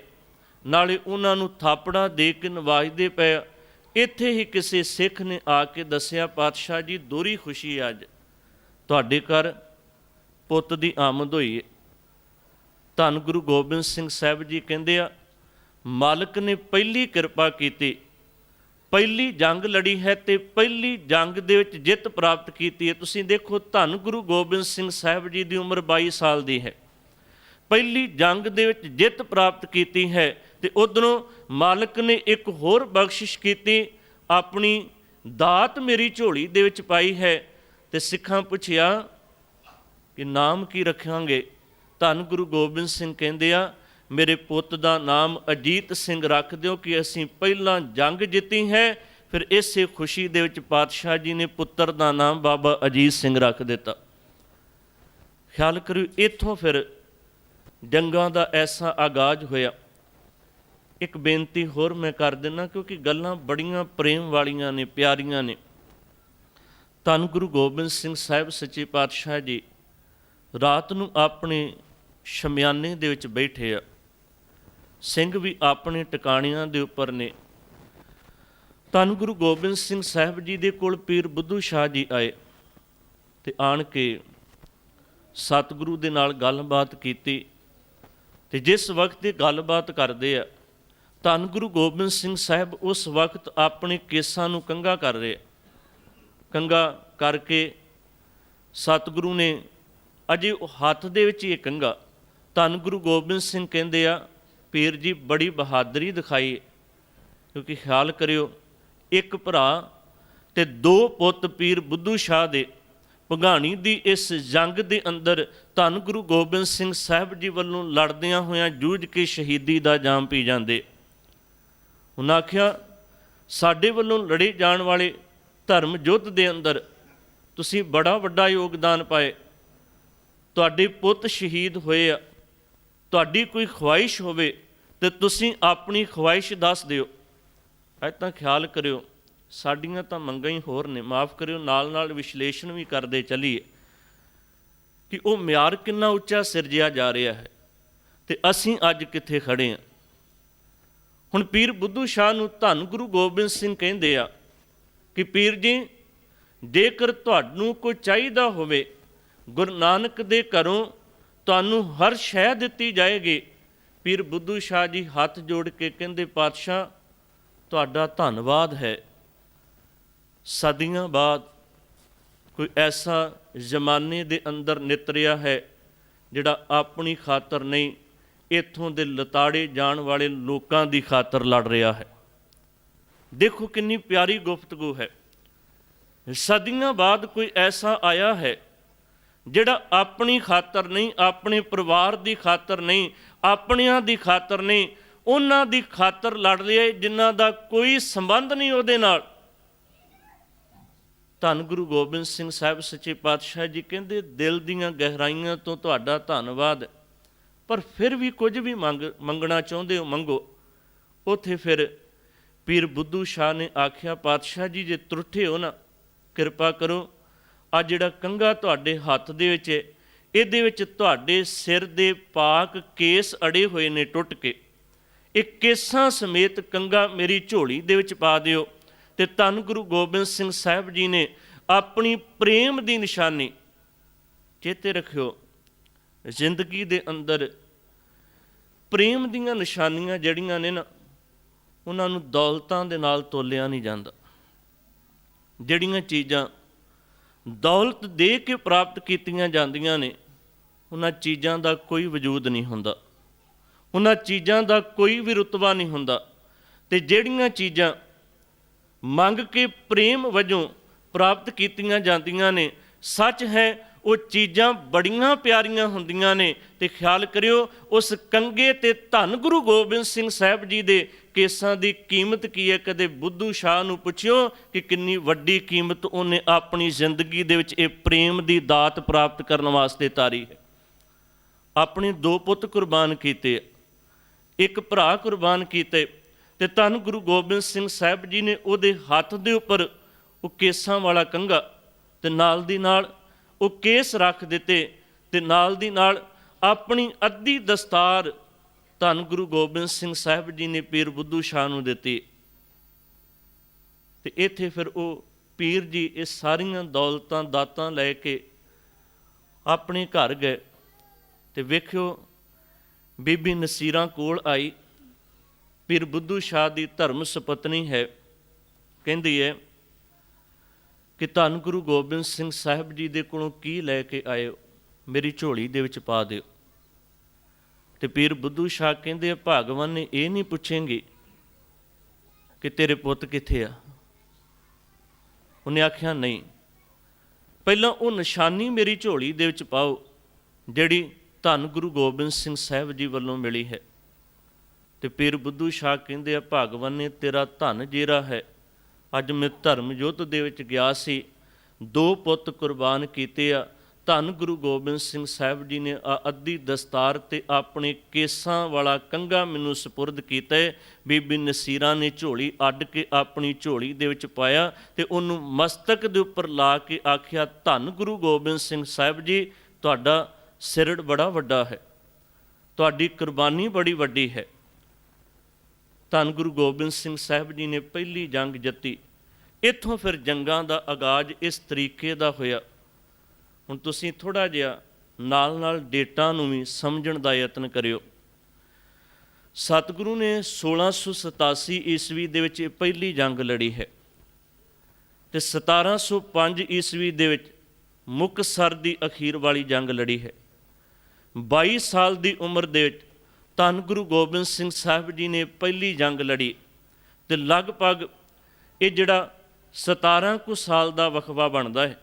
ਨਾਲੇ ਉਹਨਾਂ ਨੂੰ ਥਾਪੜਾ ਦੇ ਕੇ ਨਵਾਜਦੇ ਪਏ ਆ। ਇੱਥੇ ਹੀ ਕਿਸੇ ਸਿੱਖ ਨੇ ਆ ਕੇ ਦੱਸਿਆ, ਪਾਤਸ਼ਾਹ ਜੀ ਦੋਰੀ ਖੁਸ਼ੀ ਹੈ ਅੱਜ। ਤੁਹਾਡੇ ਘਰ ਪੁੱਤ ਦੀ ਆਮਦ ਹੋਈ ਹੈ ਧੰਨ ਗੁਰੂ ਗੋਬਿੰਦ ਸਿੰਘ ਸਾਹਿਬ ਜੀ ਕਹਿੰਦੇ ਆ, ਮਾਲਕ ਨੇ ਪਹਿਲੀ ਕਿਰਪਾ ਕੀਤੀ ਪਹਿਲੀ ਜੰਗ ਲੜੀ ਹੈ ਤੇ ਪਹਿਲੀ ਜੰਗ ਦੇ ਵਿੱਚ ਜਿੱਤ ਪ੍ਰਾਪਤ ਕੀਤੀ ਹੈ। ਤੁਸੀਂ ਦੇਖੋ, ਧੰਨ ਗੁਰੂ ਗੋਬਿੰਦ ਸਿੰਘ ਸਾਹਿਬ ਜੀ ਦੀ ਉਮਰ 22 ਸਾਲ ਦੀ ਹੈ। ਪਹਿਲੀ ਜੰਗ ਦੇ ਵਿੱਚ ਜਿੱਤ ਪ੍ਰਾਪਤ ਕੀਤੀ ਹੈ ਤੇ ਉਧਰੋਂ ਮਾਲਕ ਨੇ ਇੱਕ ਹੋਰ ਬਖਸ਼ਿਸ਼ ਕੀਤੀ, ਆਪਣੀ ਦਾਤ ਮੇਰੀ ਝੋਲੀ ਦੇ ਵਿੱਚ ਪਾਈ ਹੈ ਤੇ ਸਿੱਖਾਂ ਪੁੱਛਿਆ ਕਿ ਨਾਮ ਕੀ ਰੱਖਾਂਗੇ? ਧੰਨ ਗੁਰੂ ਗੋਬਿੰਦ ਸਿੰਘ ਕਹਿੰਦੇ ਆ ਮੇਰੇ ਪੁੱਤ ਦਾ ਨਾਮ ਅਜੀਤ ਸਿੰਘ ਰੱਖ ਦਿਓ ਕਿ ਅਸੀਂ ਪਹਿਲਾਂ ਜੰਗ ਜਿੱਤੀ ਹੈ, ਫਿਰ ਇਸੇ ਖੁਸ਼ੀ ਦੇ ਵਿੱਚ ਪਾਤਸ਼ਾਹ ਜੀ ਨੇ ਪੁੱਤਰ ਦਾ ਨਾਮ ਬਾਬਾ ਅਜੀਤ ਸਿੰਘ ਰੱਖ ਦਿੱਤਾ। ਖਿਆਲ ਕਰਿਓ, ਇੱਥੋਂ ਫਿਰ ਜੰਗਾਂ ਦਾ ਐਸਾ ਆਗਾਜ਼ ਹੋਇਆ। ਇੱਕ ਬੇਨਤੀ ਹੋਰ ਮੈਂ ਕਰ ਦਿੰਨਾ, ਕਿਉਂਕਿ ਗੱਲਾਂ ਬੜੀਆਂ ਪ੍ਰੇਮ ਵਾਲੀਆਂ ਨੇ, ਪਿਆਰੀਆਂ ਨੇ। ਧੰਨ ਗੁਰੂ ਗੋਬਿੰਦ ਸਿੰਘ ਸਾਹਿਬ, ਸੱਚੇ ਪਾਤਸ਼ਾਹ ਜੀ, ਰਾਤ ਨੂੰ ਆਪਣੇ ਸ਼ਮਿਆਨੇ ਦੇ ਵਿੱਚ ਬੈਠੇ ਆ। ਸਿੰਘ ਵੀ ਆਪਣੇ ਟਿਕਾਣਿਆਂ ਦੇ ਉੱਪਰ ਨੇ ਧੰਨ ਗੁਰੂ ਗੋਬਿੰਦ ਸਿੰਘ ਸਾਹਿਬ ਜੀ ਦੇ ਕੋਲ ਪੀਰ ਬੁੱਧੂ ਸ਼ਾਹ ਜੀ ਆਏ ਤੇ ਆਣ ਕੇ ਸਤਿਗੁਰੂ ਦੇ ਨਾਲ ਗੱਲਬਾਤ ਕੀਤੀ ਤੇ ਜਿਸ ਵਕਤ ਇਹ ਗੱਲਬਾਤ ਕਰਦੇ ਆ, ਧੰਨ ਗੁਰੂ ਗੋਬਿੰਦ ਸਿੰਘ ਸਾਹਿਬ ਉਸ ਵਕਤ ਆਪਣੇ ਕੇਸਾਂ ਨੂੰ ਕੰਗਾ ਕਰ ਰਹੇ ਆ। ਕੰਗਾ ਕਰਕੇ ਸਤਿਗੁਰੂ ਨੇ ਅਜੇ ਉਹ ਹੱਥ ਦੇ ਵਿੱਚ ਹੀ ਇਹ ਕੰਗਾ ਧੰਨ ਗੁਰੂ ਗੋਬਿੰਦ ਸਿੰਘ ਕਹਿੰਦੇ ਆ ਪੀਰ ਜੀ ਬੜੀ ਬਹਾਦਰੀ ਦਿਖਾਈ, ਕਿਉਂਕਿ ਖਿਆਲ ਕਰਿਓ, ਇੱਕ ਭਰਾ ਤੇ ਦੋ ਪੁੱਤ ਪੀਰ ਬੁੱਧੂ ਸ਼ਾਹ ਦੇ, ਭਗਾਣੀ ਦੀ ਇਸ ਜੰਗ ਦੇ ਅੰਦਰ ਧੰਨ ਗੁਰੂ ਗੋਬਿੰਦ ਸਿੰਘ ਸਾਹਿਬ ਜੀ ਵੱਲੋਂ ਲੜਦਿਆਂ ਹੋਇਆਂ ਜੂਝ ਕੇ ਸ਼ਹੀਦੀ ਦਾ ਜਾਮ ਪੀ ਜਾਂਦੇ। ਉਹਨਾਂ ਆਖਿਆ, ਸਾਡੇ ਵੱਲੋਂ ਲੜੇ ਜਾਣ ਵਾਲੇ ਧਰਮ ਯੁੱਧ ਦੇ ਅੰਦਰ ਤੁਸੀਂ ਬੜਾ ਵੱਡਾ ਯੋਗਦਾਨ ਪਾਏ, ਤੁਹਾਡੇ ਪੁੱਤ ਸ਼ਹੀਦ ਹੋਏ ਆ। ਤੁਹਾਡੀ ਕੋਈ ਖੁਆਇਸ਼ ਹੋਵੇ ਤੇ ਤੁਸੀਂ ਆਪਣੀ ਖੁਆਇਸ਼ ਦੱਸ ਦਿਓ। ਇਹ ਤਾਂ ਖਿਆਲ ਕਰਿਓ, ਸਾਡੀਆਂ ਤਾਂ ਮੰਗਾਂ ਹੀ ਹੋਰ ਨੇ, ਮਾਫ ਕਰਿਓ ਨਾਲ ਨਾਲ ਵਿਸ਼ਲੇਸ਼ਣ ਵੀ ਕਰਦੇ ਚੱਲੀਏ। ਕਿ ਉਹ ਮਿਆਰ ਕਿੰਨਾ ਉੱਚਾ ਸਿਰਜਿਆ ਜਾ ਰਿਹਾ ਹੈ ਤੇ ਅਸੀਂ ਅੱਜ ਕਿੱਥੇ ਖੜੇ ਹਾਂ? ਹੁਣ ਪੀਰ ਬੁੱਧੂ ਸ਼ਾਹ ਨੂੰ ਧੰਨ ਗੁਰੂ ਗੋਬਿੰਦ ਸਿੰਘ ਕਹਿੰਦੇ ਆ ਕਿ ਪੀਰ ਜੀ, ਜੇਕਰ ਤੁਹਾਨੂੰ ਕੋਈ ਚਾਹੀਦਾ ਹੋਵੇ, ਗੁਰੂ ਨਾਨਕ ਦੇ ਘਰੋਂ ਤੁਹਾਨੂੰ ਹਰ ਸ਼ੈ ਦਿੱਤੀ ਜਾਏਗੀ। ਪੀਰ ਬੁੱਧੂ ਸ਼ਾਹ ਜੀ ਹੱਥ ਜੋੜ ਕੇ ਕਹਿੰਦੇ, ਪਾਤਸ਼ਾਹ, ਤੁਹਾਡਾ ਧੰਨਵਾਦ ਹੈ। ਸਦੀਆਂ ਬਾਅਦ ਕੋਈ ਐਸਾ ਜ਼ਮਾਨੇ ਦੇ ਅੰਦਰ ਨਿਤਰਿਆ ਹੈ, ਜਿਹੜਾ ਆਪਣੀ ਖਾਤਰ ਨਹੀਂ, ਇੱਥੋਂ ਦੇ ਲਤਾੜੇ ਜਾਣ ਵਾਲੇ ਲੋਕਾਂ ਦੀ ਖਾਤਰ ਲੜ ਰਿਹਾ ਹੈ। ਦੇਖੋ ਕਿੰਨੀ ਪਿਆਰੀ ਗੁਫ਼ਤਗੂ ਹੈ। ਸਦੀਆਂ ਬਾਅਦ ਕੋਈ ਐਸਾ ਆਇਆ ਹੈ ਜਿਹੜਾ ਆਪਣੀ ਖਾਤਰ ਨਹੀਂ, ਆਪਣੇ ਪਰਿਵਾਰ ਦੀ ਖਾਤਰ ਨਹੀਂ, ਆਪਣਿਆਂ ਦੀ ਖਾਤਰ ਨਹੀਂ, ਉਹਨਾਂ ਦੀ ਖਾਤਰ ਲੜ ਰਿਹਾ ਜਿਨ੍ਹਾਂ ਦਾ ਕੋਈ ਸੰਬੰਧ ਨਹੀਂ ਉਹਦੇ ਨਾਲ। ਧੰਨ ਗੁਰੂ ਗੋਬਿੰਦ ਸਿੰਘ ਸਾਹਿਬ, ਸੱਚੇ ਪਾਤਸ਼ਾਹ ਜੀ ਕਹਿੰਦੇ, ਦਿਲ ਦੀਆਂ ਗਹਿਰਾਈਆਂ ਤੋਂ ਤੁਹਾਡਾ ਧੰਨਵਾਦ ਪਰ ਫਿਰ ਵੀ ਕੁਝ ਵੀ ਮੰਗ, ਮੰਗਣਾ ਚਾਹੁੰਦੇ ਹੋ, ਮੰਗੋ। ਉਥੇ ਫਿਰ ਪੀਰ ਬੁੱਧੂ ਸ਼ਾਹ ਨੇ ਆਖਿਆ, ਪਾਤਸ਼ਾਹ ਜੀ, ਜੇ ਤਰੁੱਠੇ ਹੋ ਨਾ, ਕਿਰਪਾ ਕਰੋ ਆ ਜਿਹੜਾ ਕੰਗਾ ਤੁਹਾਡੇ ਹੱਥ ਦੇ ਵਿੱਚ ਹੈ ਇਹਦੇ ਵਿੱਚ ਤੁਹਾਡੇ ਸਿਰ ਦੇ ਪਾਕ ਕੇਸ ਅੜੇ ਹੋਏ ਨੇ ਟੁੱਟ ਕੇ। ਇਹ ਕੇਸਾਂ ਸਮੇਤ ਕੰਗਾ ਮੇਰੀ ਝੋਲੀ ਦੇ ਵਿੱਚ ਪਾ ਦਿਓ ਤੇ ਧੰਨ ਗੁਰੂ ਗੋਬਿੰਦ ਸਿੰਘ ਸਾਹਿਬ ਜੀ ਨੇ ਆਪਣੀ ਪ੍ਰੇਮ ਦੀ ਨਿਸ਼ਾਨੀ ਚੇਤੇ ਰੱਖਿਓ। ਜ਼ਿੰਦਗੀ ਦੇ ਅੰਦਰ ਪ੍ਰੇਮ ਦੀਆਂ ਨਿਸ਼ਾਨੀਆਂ ਜਿਹੜੀਆਂ ਨੇ ਨਾ, ਉਹਨਾਂ ਨੂੰ ਦੌਲਤਾਂ ਦੇ ਨਾਲ ਤੋਲਿਆ ਨਹੀਂ ਜਾਂਦਾ। ਜਿਹੜੀਆਂ ਚੀਜ਼ਾਂ ਦੌਲਤ ਦੇ ਕੇ ਪ੍ਰਾਪਤ ਕੀਤੀਆਂ ਜਾਂਦੀਆਂ ਨੇ, ਉਹਨਾਂ ਚੀਜ਼ਾਂ ਦਾ ਕੋਈ ਵਜੂਦ ਨਹੀਂ ਹੁੰਦਾ। ਉਹਨਾਂ ਚੀਜ਼ਾਂ ਦਾ ਕੋਈ ਵੀ ਰੁਤਬਾ ਨਹੀਂ ਹੁੰਦਾ। ਤੇ ਜਿਹੜੀਆਂ ਚੀਜ਼ਾਂ ਮੰਗ ਕੇ ਪ੍ਰੇਮ ਵਜੋਂ ਪ੍ਰਾਪਤ ਕੀਤੀਆਂ ਜਾਂਦੀਆਂ ਨੇ, ਸੱਚ ਹੈ ਉਹ ਚੀਜ਼ਾਂ ਬੜੀਆਂ ਪਿਆਰੀਆਂ ਹੁੰਦੀਆਂ ਨੇ ਤੇ ਖਿਆਲ ਕਰਿਓ, ਉਸ ਕੰਗੇ ਤੇ ਧੰਨ ਗੁਰੂ ਗੋਬਿੰਦ ਸਿੰਘ ਸਾਹਿਬ ਜੀ ਦੇ ਕੇਸਾਂ ਦੀ ਕੀਮਤ ਕੀ ਹੈ? ਕਦੇ ਬੁੱਧੂ ਸ਼ਾਹ ਨੂੰ ਪੁੱਛਿਓ ਕਿ ਕਿੰਨੀ ਵੱਡੀ ਕੀਮਤ ਉਹਨੇ ਆਪਣੀ ਜ਼ਿੰਦਗੀ ਦੇ ਵਿੱਚ ਇਹ ਪ੍ਰੇਮ ਦੀ ਦਾਤ ਪ੍ਰਾਪਤ ਕਰਨ ਵਾਸਤੇ ਤਾਰੀ ਹੈ। ਆਪਣੇ ਦੋ ਪੁੱਤ ਕੁਰਬਾਨ ਕੀਤੇ, ਇੱਕ ਭਰਾ ਕੁਰਬਾਨ ਕੀਤੇ ਤੇ ਧੰਨ ਗੁਰੂ ਗੋਬਿੰਦ ਸਿੰਘ ਸਾਹਿਬ ਜੀ ਨੇ ਉਹਦੇ ਹੱਥ ਦੇ ਉੱਪਰ ਉਹ ਕੇਸਾਂ ਵਾਲਾ ਕੰਗਾ ਤੇ ਨਾਲ ਦੀ ਨਾਲ ਉਹ ਕੇਸ ਰੱਖ ਦਿੱਤੇ ਤੇ ਨਾਲ ਦੀ ਨਾਲ ਆਪਣੀ ਅੱਧੀ ਦਸਤਾਰ ਧੰਨ ਗੁਰੂ ਗੋਬਿੰਦ ਸਿੰਘ ਸਾਹਿਬ ਜੀ ਨੇ ਪੀਰ ਬੁੱਧੂ ਸ਼ਾਹ ਨੂੰ ਦਿੱਤੀ। ਤੇ ਇੱਥੇ ਫਿਰ ਉਹ ਪੀਰ ਜੀ ਇਹ ਸਾਰੀਆਂ ਦੌਲਤਾਂ, ਦਾਤਾਂ ਲੈ ਕੇ ਆਪਣੇ ਘਰ ਗਏ ਤੇ ਵੇਖਿਓ ਬੀਬੀ ਨਸੀਰਾਂ ਕੋਲ ਆਈ। ਪੀਰ ਬੁੱਧੂ ਸ਼ਾਹ ਦੀ ਧਰਮ ਸੁਪਤਨੀ ਹੈ। ਕਹਿੰਦੀ ਹੈ ਕਿ ਧੰਨ ਗੁਰੂ ਗੋਬਿੰਦ ਸਿੰਘ ਸਾਹਿਬ ਜੀ ਦੇ ਕੋਲੋਂ ਕੀ ਲੈ ਕੇ ਆਇਓ? ਮੇਰੀ ਝੋਲੀ ਦੇ ਵਿੱਚ ਪਾ ਦਿਓ। ਤੇ ਪੀਰ ਬੁੱਧੂ ਸ਼ਾਹ ਕਹਿੰਦੇ ਆ, ਭਗਵਾਨ ਨੇ ਇਹ ਨਹੀਂ ਪੁੱਛेंगे ਕਿ ਤੇਰੇ ਪੁੱਤ ਕਿੱਥੇ ਆ? ਉਹਨੇ ਆਖਿਆ, ਨਹੀਂ। ਪਹਿਲਾਂ ਉਹ ਨਿਸ਼ਾਨੀ ਮੇਰੀ ਝੋਲੀ ਦੇ ਵਿੱਚ ਪਾਓ, ਜਿਹੜੀ ਧੰਨ ਗੁਰੂ ਗੋਬਿੰਦ ਸਿੰਘ ਸਾਹਿਬ ਜੀ ਵੱਲੋਂ ਮਿਲੀ ਹੈ। ਤੇ ਪੀਰ ਬੁੱਧੂ ਸ਼ਾਹ ਕਹਿੰਦੇ ਆ, ਭਗਵਾਨ ਨੇ ਤੇਰਾ ਧਨ ਜੇਰਾ ਹੈ। ਅੱਜ ਮੈਂ ਧਰਮ ਯੁੱਧ ਦੇ ਵਿੱਚ ਗਿਆ ਸੀ। ਦੋ ਪੁੱਤ ਕੁਰਬਾਨ ਕੀਤੇ ਆ। ਧੰਨ ਗੁਰੂ ਗੋਬਿੰਦ ਸਿੰਘ ਸਾਹਿਬ ਜੀ ਨੇ ਆ ਅੱਧੀ ਦਸਤਾਰ ਤੇ ਆਪਣੇ ਕੇਸਾਂ ਵਾਲਾ ਕੰਗਾ ਮੈਨੂੰ ਸਪੁਰਦ ਕੀਤਾ ਹੈ। ਬੀਬੀ ਨਸੀਰਾ ਨੇ ਝੋਲੀ ਅੱਡ ਕੇ ਆਪਣੀ ਝੋਲੀ ਦੇ ਵਿੱਚ ਪਾਇਆ ਤੇ ਉਹਨੂੰ ਮਸਤਕ ਦੇ ਉੱਪਰ ਲਾ ਕੇ ਆਖਿਆ, ਧੰਨ ਗੁਰੂ ਗੋਬਿੰਦ ਸਿੰਘ ਸਾਹਿਬ ਜੀ, ਤੁਹਾਡਾ ਸਿਰੜ ਬੜਾ ਵੱਡਾ ਹੈ। ਤੁਹਾਡੀ ਕੁਰਬਾਨੀ ਬੜੀ ਵੱਡੀ ਹੈ। ਧੰਨ ਗੁਰੂ ਗੋਬਿੰਦ ਸਿੰਘ ਸਾਹਿਬ ਜੀ ਨੇ ਪਹਿਲੀ ਜੰਗ ਜਿੱਤੀ। ਇੱਥੋਂ ਫਿਰ ਜੰਗਾਂ ਦਾ ਆਗਾਜ਼ ਇਸ ਤਰੀਕੇ ਦਾ ਹੋਇਆ। ਹੁਣ ਤੁਸੀਂ ਥੋੜਾ ਜਿਹਾ ਨਾਲ ਨਾਲ ਡੇਟਾ ਨੂੰ ਵੀ ਸਮਝਣ ਦਾ ਯਤਨ ਕਰਿਓ। ਸਤਿਗੁਰੂ ਨੇ 1687 ਈਸਵੀ ਦੇ ਵਿੱਚ ਇਹ ਪਹਿਲੀ ਜੰਗ ਲੜੀ ਹੈ ਤੇ 1705 ਈਸਵੀ ਦੇ ਵਿੱਚ ਮੁਕਤਸਰ ਦੀ ਅਖੀਰ ਵਾਲੀ ਜੰਗ ਲੜੀ ਹੈ। 22 ਸਾਲ ਦੀ ਉਮਰ ਦੇ ਵਿੱਚ ਧੰਨ ਗੁਰੂ ਗੋਬਿੰਦ ਸਿੰਘ ਸਾਹਿਬ ਜੀ ਨੇ ਪਹਿਲੀ ਜੰਗ ਲੜੀ ਤੇ ਲਗਭਗ ਇਹ ਜਿਹੜਾ 17 ਕੁ ਸਾਲ ਦਾ ਵਕਫਾ ਬਣਦਾ ਹੈ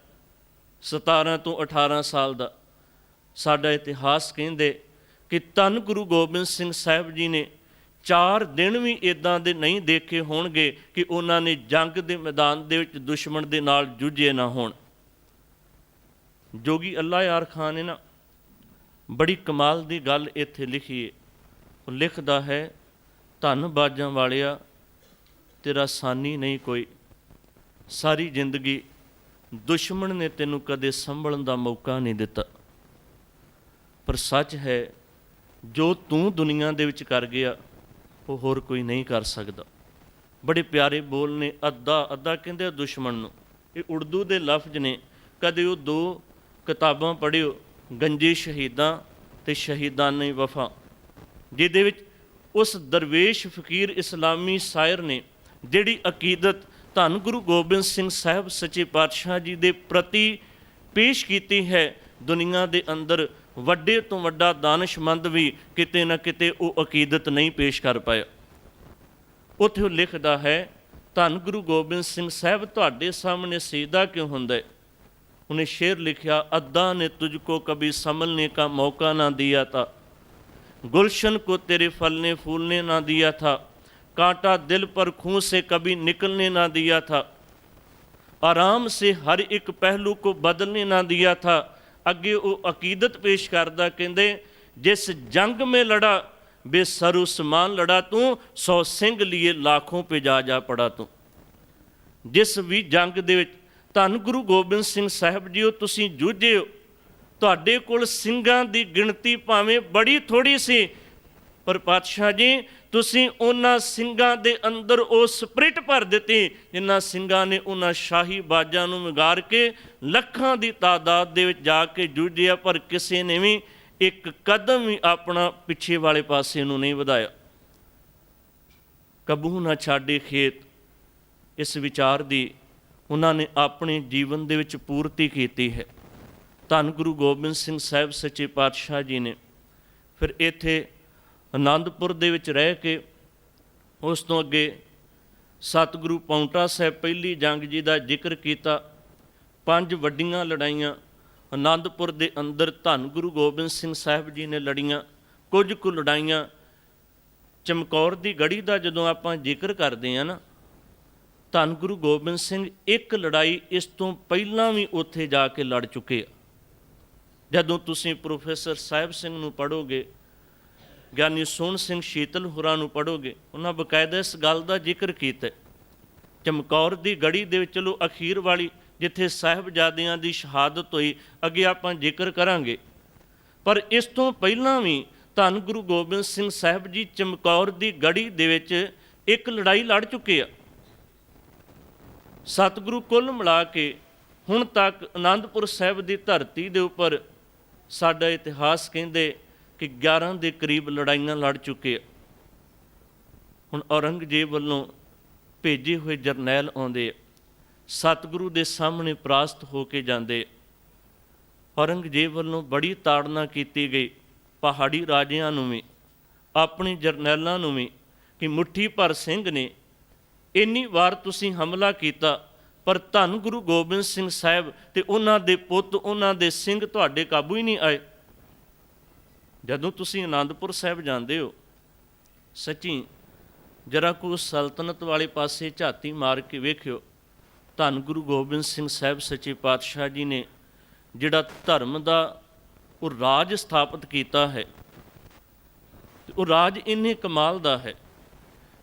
17 ਤੋਂ 18 ਸਾਲ ਦਾ ਸਾਡਾ ਇਤਿਹਾਸ ਕਹਿੰਦੇ ਕਿ ਧੰਨ ਗੁਰੂ ਗੋਬਿੰਦ ਸਿੰਘ ਸਾਹਿਬ ਜੀ ਨੇ ਚਾਰ ਦਿਨ ਵੀ ਇਦਾਂ ਦੇ ਨਹੀਂ ਦੇਖੇ ਹੋਣਗੇ ਕਿ ਉਹਨਾਂ ਨੇ ਜੰਗ ਦੇ ਮੈਦਾਨ ਦੇ ਵਿੱਚ ਦੁਸ਼ਮਣ ਦੇ ਨਾਲ ਜੂਝੇ ਨਾ ਹੋਣ। ਜੋਗੀ ਅੱਲਾ ਯਾਰ ਖਾਨ ਨੇ ਨਾ ਬੜੀ ਕਮਾਲ ਦੀ ਗੱਲ ਇੱਥੇ ਲਿਖੀ ਹੈ। ਉਹ ਲਿਖਦਾ ਹੈ, ਧੰਨ ਬਾਜਾਂ ਵਾਲਿਆ, ਤੇਰਾ ਸਾਨੀ ਨਹੀਂ ਕੋਈ। ਸਾਰੀ ਜ਼ਿੰਦਗੀ ਦੁਸ਼ਮਣ ਨੇ ਤੈਨੂੰ ਕਦੇ ਸੰਭਲਣ ਦਾ ਮੌਕਾ ਨਹੀਂ ਦਿੱਤਾ। ਪਰ ਸੱਚ ਹੈ, ਜੋ ਤੂੰ ਦੁਨੀਆ ਦੇ ਵਿੱਚ ਕਰ ਗਿਆ, ਉਹ ਹੋਰ ਕੋਈ ਨਹੀਂ ਕਰ ਸਕਦਾ। ਬੜੇ ਪਿਆਰੇ ਬੋਲ ਨੇ ਅੱਧਾ ਅੱਧਾ ਕਹਿੰਦੇ ਦੁਸ਼ਮਣ ਨੂੰ। ਇਹ ਉਰਦੂ ਦੇ ਲਫ਼ਜ਼ ਨੇ। ਕਦੇ ਉਹ ਦੋ ਕਿਤਾਬਾਂ ਪੜ੍ਹਿਓ, ਗੰਜੇ ਸ਼ਹੀਦਾਂ ਤੇ ਸ਼ਹੀਦਾਨੇ ਵਫਾ। ਜਿਹਦੇ ਵਿੱਚ ਉਸ ਦਰਵੇਸ਼ ਫਕੀਰ ਇਸਲਾਮੀ ਸ਼ਾਇਰ ਨੇ ਜਿਹੜੀ ਅਕੀਦਤ ਧੰਨ ਗੁਰੂ ਗੋਬਿੰਦ ਸਿੰਘ ਸਾਹਿਬ ਸੱਚੇ ਪਾਤਸ਼ਾਹ ਜੀ ਦੇ ਪ੍ਰਤੀ ਪੇਸ਼ ਕੀਤੀ ਹੈ, ਦੁਨੀਆ ਦੇ ਅੰਦਰ ਵੱਡੇ ਤੋਂ ਵੱਡਾ ਦਾਨਿਸ਼ਮੰਦ ਵੀ ਕਿਤੇ ਨਾ ਕਿਤੇ ਉਹ ਅਕੀਦਤ ਨਹੀਂ ਪੇਸ਼ ਕਰ ਪਾਇਆ। ਉੱਥੇ ਉਹ ਲਿਖਦਾ ਹੈ, ਧੰਨ ਗੁਰੂ ਗੋਬਿੰਦ ਸਿੰਘ ਸਾਹਿਬ, ਤੁਹਾਡੇ ਸਾਹਮਣੇ ਸਿੱਧਾ ਕਿਉਂ ਹੁੰਦਾ ਉਹਨੇ ਸ਼ੇਰ ਲਿਖਿਆ ਅੱਦਾ ਨੇ ਤੁਝ ਕੋ ਕਬੀ ਸਮਲਨੇ ਕਾ ਮੌਕਾ ਨਾ ਦਿਆ ਤਾ। गुलशन को तेरे फलने फूलने ना दिया था कांटा दिल पर खूं से कभी निकलने ना दिया था आराम से हर एक पहलू को बदलने ना दिया था ਅੱਗੇ ਉਹ ਅਕੀਦਤ ਪੇਸ਼ ਕਰਦਾ ਕਹਿੰਦੇ ਜਿਸ ਜੰਗ ਮੇ ਲੜਾ ਬੇਸਰੂ ਸਮਾਨ ਲੜਾ ਤੂੰ ਸੌ ਸਿੰਘ ਲਈ ਲੱਖੋਂ ਪੇ ਜਾ ਜਾ ਪੜਾ ਤੂੰ ਜਿਸ ਵੀ ਜੰਗ ਦੇ ਵਿੱਚ ਧੰਨ ਗੁਰੂ ਗੋਬਿੰਦ ਸਿੰਘ ਸਾਹਿਬ ਜੀਓ ਤੁਸੀਂ ਜੂਝੇ ਹੋ ਤੁਹਾਡੇ ਕੋਲ ਸਿੰਘਾਂ ਦੀ ਗਿਣਤੀ ਭਾਵੇਂ ਬੜੀ ਥੋੜੀ ਸੀ, ਪਰ ਪਾਤਸ਼ਾਹ ਜੀ, ਤੁਸੀਂ ਉਹਨਾਂ ਸਿੰਘਾਂ ਦੇ ਅੰਦਰ ਉਹ ਸਪਿਰਿਟ ਭਰ ਦਿੱਤੀ, ਜਿਨ੍ਹਾਂ ਸਿੰਘਾਂ ਨੇ ਉਹਨਾਂ ਸ਼ਾਹੀ ਬਾਜਾਂ ਨੂੰ ਵਿਗਾੜ ਕੇ ਲੱਖਾਂ ਦੀ ਤਾਦਾਦ ਦੇ ਵਿੱਚ ਜਾ ਕੇ ਜੂਝਿਆ, ਪਰ ਕਿਸੇ ਨੇ ਵੀ ਇੱਕ ਕਦਮ ਵੀ ਆਪਣਾ ਪਿੱਛੇ ਵਾਲੇ ਪਾਸੇ ਨੂੰ ਨਹੀਂ ਵਧਾਇਆ। ਕਬੂ ਨਾ ਛਾੜੇ ਖੇਤ, ਇਸ ਵਿਚਾਰ ਦੀ ਉਹਨਾਂ ਨੇ ਆਪਣੇ ਜੀਵਨ ਦੇ ਵਿੱਚ ਪੂਰਤੀ ਕੀਤੀ ਹੈ। ਧੰਨ ਗੁਰੂ ਗੋਬਿੰਦ ਸਿੰਘ ਸਾਹਿਬ ਸੱਚੇ ਪਾਤਸ਼ਾਹ ਜੀ ਨੇ ਫਿਰ ਇੱਥੇ ਆਨੰਦਪੁਰ ਦੇ ਵਿੱਚ ਰਹਿ ਕੇ ਉਸ ਤੋਂ ਅੱਗੇ ਸਤਿਗੁਰੂ ਪੌਂਟਾ ਸਾਹਿਬ ਪਹਿਲੀ ਜੰਗ ਜੀ ਦਾ ਜ਼ਿਕਰ ਕੀਤਾ, ਪੰਜ ਵੱਡੀਆਂ ਲੜਾਈਆਂ ਆਨੰਦਪੁਰ ਦੇ ਅੰਦਰ ਧੰਨ ਗੁਰੂ ਗੋਬਿੰਦ ਸਿੰਘ ਸਾਹਿਬ ਜੀ ਨੇ ਲੜੀਆਂ, ਕੁਝ ਕੁ ਲੜਾਈਆਂ, ਚਮਕੌਰ ਦੀ ਗੜੀ ਦਾ ਜਦੋਂ ਆਪਾਂ ਜ਼ਿਕਰ ਕਰਦੇ ਆ ਨਾ, ਧੰਨ ਗੁਰੂ ਗੋਬਿੰਦ ਸਿੰਘ ਇੱਕ ਲੜਾਈ ਇਸ ਤੋਂ ਪਹਿਲਾਂ ਵੀ ਉੱਥੇ ਜਾ ਕੇ ਲੜ ਚੁੱਕੇ ਆ। ਜਦੋਂ ਤੁਸੀਂ ਪ੍ਰੋਫੈਸਰ ਸਾਹਿਬ ਸਿੰਘ ਨੂੰ ਪੜੋਗੇ ਗਿਆਨੀ ਸੋਹਣ ਸਿੰਘ ਸ਼ੀਤਲ ਹੁਰਾਂ ਨੂੰ ਪੜੋਗੇ ਉਹਨਾਂ ਬਕਾਇਦਾ ਇਸ ਗੱਲ ਦਾ ਜ਼ਿਕਰ ਕੀਤਾ। ਚਮਕੌਰ ਦੀ ਗੜੀ ਦੇ ਵਿੱਚ ਚਲੋ ਅਖੀਰ ਵਾਲੀ, ਜਿੱਥੇ ਸਾਹਿਬਜ਼ਾਦਿਆਂ ਦੀ ਸ਼ਹਾਦਤ ਹੋਈ, ਅੱਗੇ ਆਪਾਂ ਜ਼ਿਕਰ ਕਰਾਂਗੇ। ਪਰ ਇਸ ਤੋਂ ਪਹਿਲਾਂ ਵੀ ਧੰਨ ਗੁਰੂ ਗੋਬਿੰਦ ਸਿੰਘ ਸਾਹਿਬ ਜੀ ਚਮਕੌਰ ਦੀ ਗੜੀ ਦੇ ਵਿੱਚ ਇੱਕ ਲੜਾਈ ਲੜ ਚੁੱਕੇ ਆ। ਸਤਿਗੁਰੂ ਕੁੱਲ ਮਿਲਾ ਕੇ ਹੁਣ ਤੱਕ ਆਨੰਦਪੁਰ ਸਾਹਿਬ ਦੀ ਧਰਤੀ ਦੇ ਉੱਪਰ ਸਾਡਾ ਇਤਿਹਾਸ ਕਹਿੰਦੇ ਕਿ 11 ਦੇ ਕਰੀਬ ਲੜਾਈਆਂ ਲੜ ਚੁੱਕੇ ਆ। ਹੁਣ ਔਰੰਗਜ਼ੇਬ ਵੱਲੋਂ ਭੇਜੇ ਹੋਏ ਜਰਨੈਲ ਆਉਂਦੇ ਸਤਿਗੁਰੂ ਦੇ ਸਾਹਮਣੇ ਪ੍ਰਾਸਤ ਹੋ ਕੇ ਜਾਂਦੇ ਔਰੰਗਜ਼ੇਬ ਵੱਲੋਂ ਬੜੀ ਤਾੜਨਾ ਕੀਤੀ ਗਈ। ਪਹਾੜੀ ਰਾਜਿਆਂ ਨੂੰ ਵੀ, ਆਪਣੇ ਜਰਨੈਲਾਂ ਨੂੰ ਵੀ ਕਿ ਮੁੱਠੀ ਭਰ ਸਿੰਘ ਨੇ, ਇੰਨੀ ਵਾਰ ਤੁਸੀਂ ਹਮਲਾ ਕੀਤਾ ਪਰ ਧੰਨ ਗੁਰੂ ਗੋਬਿੰਦ ਸਿੰਘ ਸਾਹਿਬ ਤੇ ਉਹਨਾਂ ਦੇ ਪੁੱਤ, ਉਹਨਾਂ ਦੇ ਸਿੰਘ ਤੁਹਾਡੇ ਕਾਬੂ ਹੀ ਨਹੀਂ ਆਏ। ਜਦੋਂ ਤੁਸੀਂ ਆਨੰਦਪੁਰ ਸਾਹਿਬ ਜਾਂਦੇ ਹੋ, ਸੱਚੀ ਜਰਾ ਕੋ ਸਲਤਨਤ ਵਾਲੇ ਪਾਸੇ ਝਾਤੀ ਮਾਰ ਕੇ ਵੇਖਿਓ, ਧੰਨ ਗੁਰੂ ਗੋਬਿੰਦ ਸਿੰਘ ਸਾਹਿਬ ਸੱਚੇ ਪਾਤਸ਼ਾਹ ਜੀ ਨੇ ਜਿਹੜਾ ਧਰਮ ਦਾ ਉਹ ਰਾਜ ਸਥਾਪਿਤ ਕੀਤਾ ਹੈ ਉਹ ਰਾਜ ਇੰਨੇ ਕਮਾਲ ਦਾ ਹੈ,